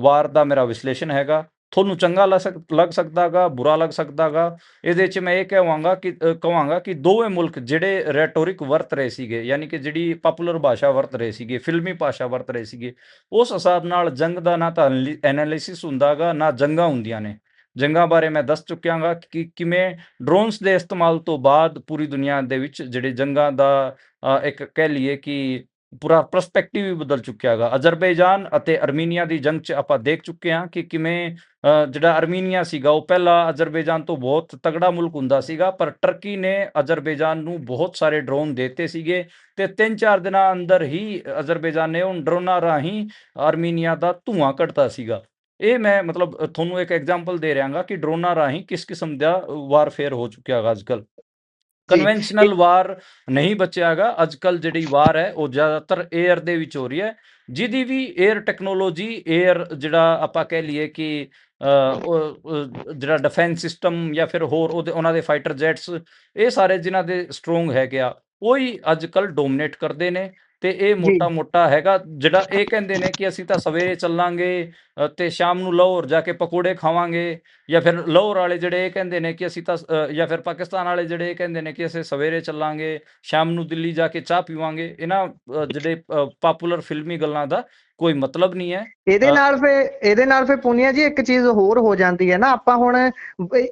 ਵਾਰ ਦਾ ਮੇਰਾ ਵਿਸ਼ਲੇਸ਼ਣ ਹੈਗਾ। ਤੁਹਾਨੂੰ ਚੰਗਾ ਲੱਗ ਸਕ, ਲੱਗ ਸਕਦਾਗਾ, ਬੁਰਾ ਲੱਗ ਸਕਦਾਗਾ। ਇਹਦੇ 'ਚ ਮੈਂ ਇਹ ਕਹਾਂਗਾ ਕਿ ਕਹਾਂਗਾ ਕਿ ਦੋਵੇਂ ਮੁਲਕ ਜਿਹੜੇ ਰੈਟੋਰਿਕ ਵਰਤ ਰਹੇ ਸੀਗੇ, ਯਾਨੀ ਕਿ ਜਿਹੜੀ ਪਪੂਲਰ ਭਾਸ਼ਾ ਵਰਤ ਰਹੇ ਸੀਗੇ, ਫਿਲਮੀ ਭਾਸ਼ਾ ਵਰਤ ਰਹੇ ਸੀਗੇ, ਉਸ ਹਿਸਾਬ ਨਾਲ ਜੰਗ ਦਾ ਨਾ ਤਾਂ ਐਨਾਲਿਸਿਸ ਹੁੰਦਾਗਾ, ਨਾ ਜੰਗਾਂ ਹੁੰਦੀਆਂ ਨੇ। ਜੰਗਾਂ ਬਾਰੇ ਮੈਂ ਦੱਸ ਚੁੱਕਿਆਗਾ ਕਿ ਕਿਵੇਂ ਡਰੋਨਸ ਦੇ ਇਸਤੇਮਾਲ ਤੋਂ ਬਾਅਦ ਪੂਰੀ ਦੁਨੀਆ ਦੇ ਵਿੱਚ ਜਿਹੜੇ ਜੰਗਾਂ ਦਾ ਇੱਕ ਕਹਿ ਲਈਏ ਕਿ ਪੂਰਾ ਪਰਸਪੈਕਟਿਵ ਵੀ ਬਦਲ ਚੁੱਕਿਆ ਹੈਗਾ। ਅਜ਼ਰਬੈਜਾਨ ਅਤੇ ਅਰਮੀਨੀਆ ਦੀ ਜੰਗ 'ਚ ਆਪਾਂ ਦੇਖ ਚੁੱਕੇ ਹਾਂ ਕਿ ਕਿਵੇਂ ਜਿਹੜਾ ਅਰਮੀਨੀਆ ਸੀਗਾ, ਉਹ ਪਹਿਲਾਂ ਅਜ਼ਰਬੈਜਾਨ ਤੋਂ ਬਹੁਤ ਤਗੜਾ ਮੁਲਕ ਹੁੰਦਾ ਸੀਗਾ, ਪਰ ਟਰਕੀ ਨੇ ਅਜ਼ਰਬੈਜਾਨ ਨੂੰ ਬਹੁਤ ਸਾਰੇ ਡਰੋਨ ਦਿੱਤੇ ਸੀਗੇ ਤੇ 3-4 ਦਿਨਾਂ ਅੰਦਰ ਹੀ ਅਜ਼ਰਬੈਜਾਨ ਨੇ ਉਹ ਡਰੋਨਾਂ ਰਾਹੀਂ ਅਰਮੀਨੀਆ ਦਾ ਧੂਆਂ ਕੱਢਤਾ ਸੀਗਾ। ਇਹ ਮੈਂ ਮਤਲਬ, ਤੁਹਾਨੂੰ ਇੱਕ ਐਗਜ਼ਾਮਪਲ ਦੇ ਰਿਹਾਗਾ ਕਿ ਡਰੋਨਾਂ ਰਾਹੀਂ ਕਿਸ ਕਿਸਮ ਦਾ ਵਾਰਫੇਅਰ ਹੋ ਚੁੱਕਿਆ ਹੈਗਾ ਅੱਜਕੱਲ ਜੀ ਕਨਵੈਂਸ਼ਨਲ ਵਾਰ ਨਹੀਂ ਬਚਿਆਗਾ ਅੱਜ ਕੱਲ ਜਿਹੜੀ ਵਾਰ ਹੈ, ਉਹ ਜ਼ਿਆਦਾਤਰ 에ਅਰ ਦੇ ਵਿੱਚ ਹੋ ਰਹੀ ਹੈ। ਜਿਹਦੀ ਵੀ 에ਅਰ ਟੈਕਨੋਲੋਜੀ 에ਅਰ ਜਿਹੜਾ ਆਪਾਂ ਕਹਿ ਲਈਏ ਕਿ ਜਿਹੜਾ ਡਿਫੈਂਸ ਸਿਸਟਮ ਜਾਂ ਫਿਰ ਹੋਰ ਉਹਦੇ, ਉਹਨਾਂ ਦੇ ਫਾਈਟਰ ਜੈਟਸ ਇਹ ਸਾਰੇ ਜਿਨ੍ਹਾਂ ਦੇ ਸਟਰੋਂਗ ਹੈ ਗਿਆ ਉਹੀ ਅੱਜ ਕੱਲ ਡੋਮਿਨੇਟ ਕਰਦੇ ਨੇ। ਤੇ ਇਹ ਮੋਟਾ ਮੋਟਾ ਹੈਗਾ ਜਿਹੜਾ ਇਹ ਕਹਿੰਦੇ ਨੇ ਕਿ ਅਸੀਂ ਤਾਂ ਸਵੇਰੇ ਚੱਲਾਂਗੇ ਤੇ ਸ਼ਾਮ ਨੂੰ ਲਾਹੌਰ ਜਾ ਕੇ ਪਕੌੜੇ ਖਾਵਾਂਗੇ ਜਾਂ ਫਿਰ ਲਾਹੌਰ ਵਾਲੇ ਜਿਹੜੇ ਇਹ ਕਹਿੰਦੇ ਨੇ ਕਿ ਅਸੀਂ ਤਾਂ ਜਾਂ ਫਿਰ ਪਾਕਿਸਤਾਨ ਵਾਲੇ ਜਿਹੜੇ ਇਹ ਕਹਿੰਦੇ ਨੇ ਕਿ ਅਸੀਂ ਸਵੇਰੇ ਚੱਲਾਂਗੇ ਸ਼ਾਮ ਨੂੰ ਦਿੱਲੀ ਜਾ ਕੇ ਚਾਹ ਪੀਵਾਂਗੇ ਇਹਨਾਂ ਜਿਹੜੇ ਪਪੂਲਰ ਫਿਲਮੀ ਗੱਲਾਂ ਦਾ ਕੋਈ ਮਤਲਬ ਨਹੀਂ ਹੈ। ਇਹਦੇ ਨਾਲ ਫੇ ਇਹਦੇ ਨਾਲ ਫੇ ਪੁਨੀਆ ਜੀ ਇੱਕ ਚੀਜ਼ ਹੋਰ ਹੋ ਜਾਂਦੀ ਹੈ ਨਾ ਆਪਾਂ ਹੁਣ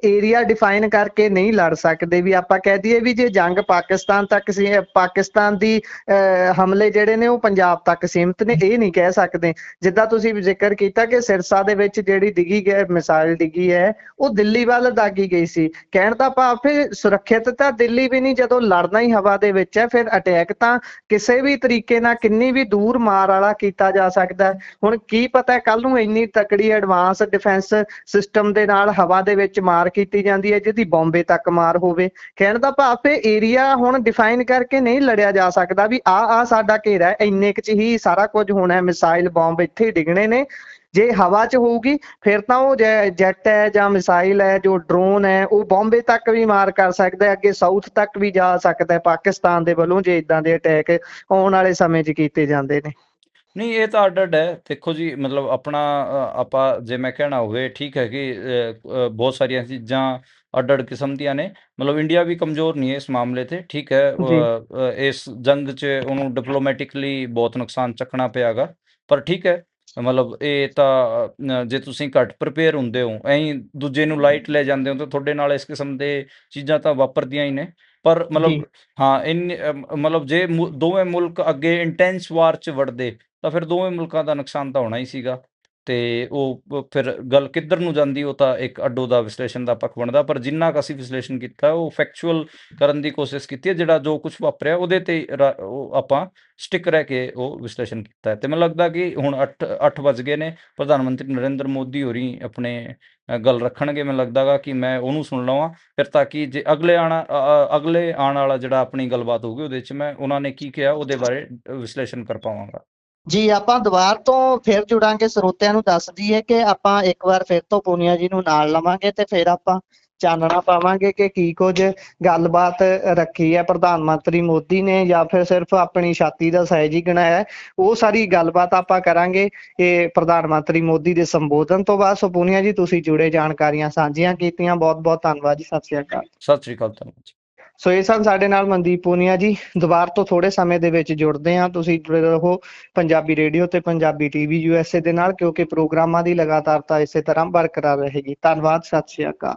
ਏਰੀਆ ਡਿਫਾਈਨ ਕਰਕੇ ਨਹੀਂ ਲੜ ਸਕਦੇ ਵੀ ਆਪਾਂ ਕਹਿ ਦਈਏ ਵੀ ਜੇ ਜੰਗ ਪਾਕਿਸਤਾਨ ਤੱਕ ਸੀ ਪਾਕਿਸਤਾਨ ਦੀ ਹਮਲੇ ਜਿਹੜੇ ਨੇ ਉਹ ਪੰਜਾਬ ਤੱਕ ਸੀਮਤ ਨੇ ਇਹ ਨਹੀਂ ਕਹਿ ਸਕਦੇ। ਜਿੱਦਾਂ ਤੁਸੀਂ ਜ਼ਿਕਰ ਕੀਤਾ ਕਿ ਸਿਰਸਾ ਦੇ ਵਿੱਚ ਜਿਹੜੀ ਡਿੱਗੀ ਗਈ ਮਿਸਾਈਲ ਡਿੱਗੀ ਹੈ ਉਹ ਦਿੱਲੀ ਵੱਲ ਦਾਗੀ ਗਈ ਸੀ। ਕਹਿਣ ਦਾ ਭਾਵ ਫੇ ਸੁਰੱਖਿਅਤ ਤਾਂ ਦਿੱਲੀ ਵੀ ਨਹੀਂ ਜਦੋਂ ਲੜਨਾ ਹੀ ਹਵਾ ਦੇ ਵਿੱਚ ਹੈ ਫਿਰ ਅਟੈਕ ਤਾਂ ਕਿਸੇ ਵੀ ਤਰੀਕੇ ਨਾਲ ਕਿੰਨੀ ਵੀ ਦੂਰ ਮਾਰ ਵਾਲਾ ਕੀਤਾ ਜਾ ਸਕਦਾ ਹੁਣ ਕੀ ਪਤਾ ਕੱਲ ਨੂੰ ਇੰਨੀ ਤਕੜੀ ਐਡਵਾਂਸ ਡਿਫੈਂਸ ਸਿਸਟਮ ਦੇ ਨਾਲ ਹਵਾ ਦੇ ਵਿੱਚ ਮਾਰ ਕੀਤੀ ਜਾਂਦੀ ਹੈ, ਜਿਹਦੀ ਬੰਬੇ ਤੱਕ ਮਾਰ ਹੋਵੇ। ਕਹਿਣ ਦਾ ਭਾਵ ਇਹ ਏਰੀਆ ਹੁਣ ਡਿਫਾਈਨ ਕਰਕੇ ਨਹੀਂ ਲੜਿਆ ਜਾ ਸਕਦਾ ਵੀ ਆ ਆ ਸਾਡਾ ਘੇਰਾ ਹੈ, ਇੰਨੇ ਕੁ ਚ ਹੀ ਸਾਰਾ ਕੁਝ ਹੋਣਾ ਹੈ। ਮਿਸਾਈਲ ਬੰਬ ਇੱਥੇ ਡਿੱਗਣੇ ਨੇ। ਜੇ ਹਵਾ 'ਚ ਹੋਊਗੀ, ਫਿਰ ਤਾਂ ਉਹ ਜੈਟ ਹੈ ਜਾਂ ਮਿਸਾਈਲ ਹੈ, ਜੋ ਡਰੋਨ ਹੈ, ਉਹ ਬੰਬੇ ਤੱਕ ਵੀ ਮਾਰ ਕਰ ਸਕਦਾ ਹੈ। ਅੱਗੇ ਸਾਊਥ ਤੱਕ ਵੀ ਜਾ ਸਕਦਾ ਹੈ। ਪਾਕਿਸਤਾਨ ਦੇ ਵੱਲੋਂ ਜੇ ਇਦਾਂ ਦੇ ਅਟੈਕ ਆਉਣ ਵਾਲੇ ਸਮੇਂ 'ਚ ਕੀਤੇ ਜਾਂਦੇ ਨੇ। ਨਹੀਂ ਇਹ ਤਾਂ ਅੱਡ-ਅੱਡ ਹੈ। ਦੇਖੋ ਜੀ ਮਤਲਬ ਆਪਣਾ ਆਪਾਂ ਜੇ ਮੈਂ ਕਹਿਣਾ ਹੋਵੇ ਠੀਕ ਹੈ ਕਿ ਬਹੁਤ ਸਾਰੀਆਂ ਚੀਜ਼ਾਂ ਅੱਡ-ਅੱਡ ਕਿਸਮ ਦੀਆਂ ਨੇ। ਮਤਲਬ ਇੰਡੀਆ ਵੀ ਕਮਜ਼ੋਰ ਨਹੀਂ ਹੈ ਇਸ ਮਾਮਲੇ ਤੇ ਠੀਕ ਹੈ। ਇਸ ਜੰਗ 'ਚ ਉਹਨੂੰ ਡਿਪਲੋਮੈਟਿਕਲੀ ਬਹੁਤ ਨੁਕਸਾਨ ਚੱਕਣਾ ਪਿਆਗਾ। ਪਰ ਠੀਕ ਹੈ ਮਤਲਬ ਇਹ ਤਾਂ ਜੇ ਤੁਸੀਂ ਘੱਟ ਪ੍ਰਿਪੇਅਰ ਹੁੰਦੇ ਹੋ ਐਂ ਦੂਜੇ ਨੂੰ ਲਾਈਟ ਲੈ ਜਾਂਦੇ ਹੋ ਤਾਂ ਤੁਹਾਡੇ ਨਾਲ ਇਸ ਕਿਸਮ ਦੇ ਚੀਜ਼ਾਂ ਤਾਂ ਵਾਪਰਦੀਆਂ ਹੀ ਨੇ। ਪਰ ਮਤਲਬ ਹਾਂ ਇਨ ਮਤਲਬ ਜੇ ਦੋਵੇਂ ਮੁਲਕ ਅੱਗੇ ਇੰਟੈਂਸ ਵਾਰ 'ਚ ਵੜਦੇ ਤਾਂ ਫਿਰ ਦੋਵੇਂ ਮੁਲਕਾਂ ਦਾ ਨੁਕਸਾਨ ਤਾਂ ਹੋਣਾ ਹੀ ਸੀਗਾ ਤੇ ਉਹ ਫਿਰ ਗੱਲ ਕਿੱਧਰ ਨੂੰ ਜਾਂਦੀ ਉਹ ਤਾਂ ਇੱਕ ਅੱਡੋ ਦਾ ਵਿਸ਼ਲੇਸ਼ਣ ਦਾ ਪੱਖ ਬਣਦਾ, ਪਰ ਜਿੰਨਾ ਕੁ ਅਸੀਂ ਵਿਸ਼ਲੇਸ਼ਣ ਕੀਤਾ ਉਹ ਫੈਕਚੁਅਲ ਕਰਨ ਦੀ ਕੋਸ਼ਿਸ਼ ਕੀਤੀ ਹੈ, ਜਿਹੜਾ ਜੋ ਕੁਝ ਵਾਪਰਿਆ ਉਹਦੇ ਤੇ ਰਾ- ਉਹ ਆਪਾਂ ਸਟਿਕ ਰਹਿ ਕੇ ਉਹ ਵਿਸ਼ਲੇਸ਼ਣ ਕੀਤਾ ਹੈ ਤੇ ਮੈਨੂੰ ਲੱਗਦਾ ਕਿ ਹੁਣ 8 8 ਵੱਜ ਗਏ ਨੇ, ਪ੍ਰਧਾਨ ਮੰਤਰੀ ਨਰਿੰਦਰ ਮੋਦੀ ਹੋਰੀ ਆਪਣੇ ਗੱਲ ਰੱਖਣਗੇ, ਮੈਨੂੰ ਲੱਗਦਾਗਾ ਕਿ ਮੈਂ ਉਹਨੂੰ ਸੁਣ ਲਵਾਂ, ਫਿਰ ਤਾਂ ਕਿ ਜੇ ਅਗਲੇ ਆਣਾ ਅਗਲੇ ਆਉਣ ਵਾਲਾ ਜਿਹੜਾ ਆਪਣੀ ਗੱਲਬਾਤ ਹੋਊਗੀ ਉਹਦੇ ਵਿੱਚ ਮੈਂ ਉਹਨਾਂ ਨੇ ਕੀ ਕਿਹਾ ਉਹਦੇ ਬਾਰੇ ਵਿਸ਼ਲੇਸ਼ਣ ਕਰ ਪਾਵਾਂਗਾ। ਜੀ, ਆਪਾਂ ਦੁਬਾਰ ਤੋਂ ਫਿਰ ਜੁੜਾਂਗੇ। ਸਰੋਤਿਆਂ ਨੂੰ ਦੱਸ ਦਈਏ ਕਿ ਆਪਾਂ ਇੱਕ ਵਾਰ ਫਿਰ ਤੋਂ ਪੂਨੀਆ ਜੀ ਨੂੰ ਨਾਲ ਲਵਾਂਗੇ ਤੇ ਫਿਰ ਆਪਾਂ ਚਾਨਣਾ ਪਾਵਾਂਗੇ ਕਿ ਕੀ ਕੁਝ ਗੱਲਬਾਤ ਰੱਖੀ ਹੈ ਪ੍ਰਧਾਨ ਮੰਤਰੀ ਮੋਦੀ ਨੇ ਜਾਂ ਫਿਰ ਸਿਰਫ ਆਪਣੀ ਛਾਤੀ ਦਾ ਸਾਈਜ਼ ਹੀ ਗਿਣਾਇਆ ਹੈ। ਉਹ ਸਾਰੀ ਗੱਲਬਾਤ ਆਪਾਂ ਕਰਾਂਗੇ ਇਹ ਪ੍ਰਧਾਨ ਮੰਤਰੀ ਮੋਦੀ ਦੇ ਸੰਬੋਧਨ ਤੋਂ ਬਾਅਦ। ਸੋ ਪੂਨੀਆ ਜੀ, ਤੁਸੀਂ ਜੁੜੇ ਜਾਣਕਾਰੀਆਂ ਸਾਂਝੀਆਂ ਕੀਤੀਆਂ। ਬਹੁਤ ਬਹੁਤ ਧੰਨਵਾਦ ਜੀ। ਸਤਿ ਸ਼੍ਰੀ ਅਕਾਲ। ਸਤਿ ਸ੍ਰੀ ਅਕਾਲ ਧੰਨਵਾਦ ਸੋ ਇਹ ਸਨ ਸਾਡੇ ਨਾਲ ਮਨਦੀਪ ਪੂਨੀਆ ਜੀ। ਦੁਬਾਰ ਤੋਂ ਥੋੜੇ ਸਮੇਂ ਦੇ ਵਿੱਚ ਜੁੜਦੇ ਹਾਂ। ਤੁਸੀਂ ਜੁੜੇ ਰਹੋ ਪੰਜਾਬੀ ਰੇਡੀਓ ਤੇ ਪੰਜਾਬੀ ਟੀਵੀ ਯੂਐਸਏ ਦੇ ਨਾਲ, ਕਿਉਂਕਿ ਪ੍ਰੋਗਰਾਮਾਂ ਦੀ ਲਗਾਤਾਰਤਾ ਇਸੇ ਤਰ੍ਹਾਂ ਬਰਕਰਾਰ ਰਹੇਗੀ। ਧੰਨਵਾਦ, ਸਤਿ ਸ਼੍ਰੀ ਅਕਾਲ।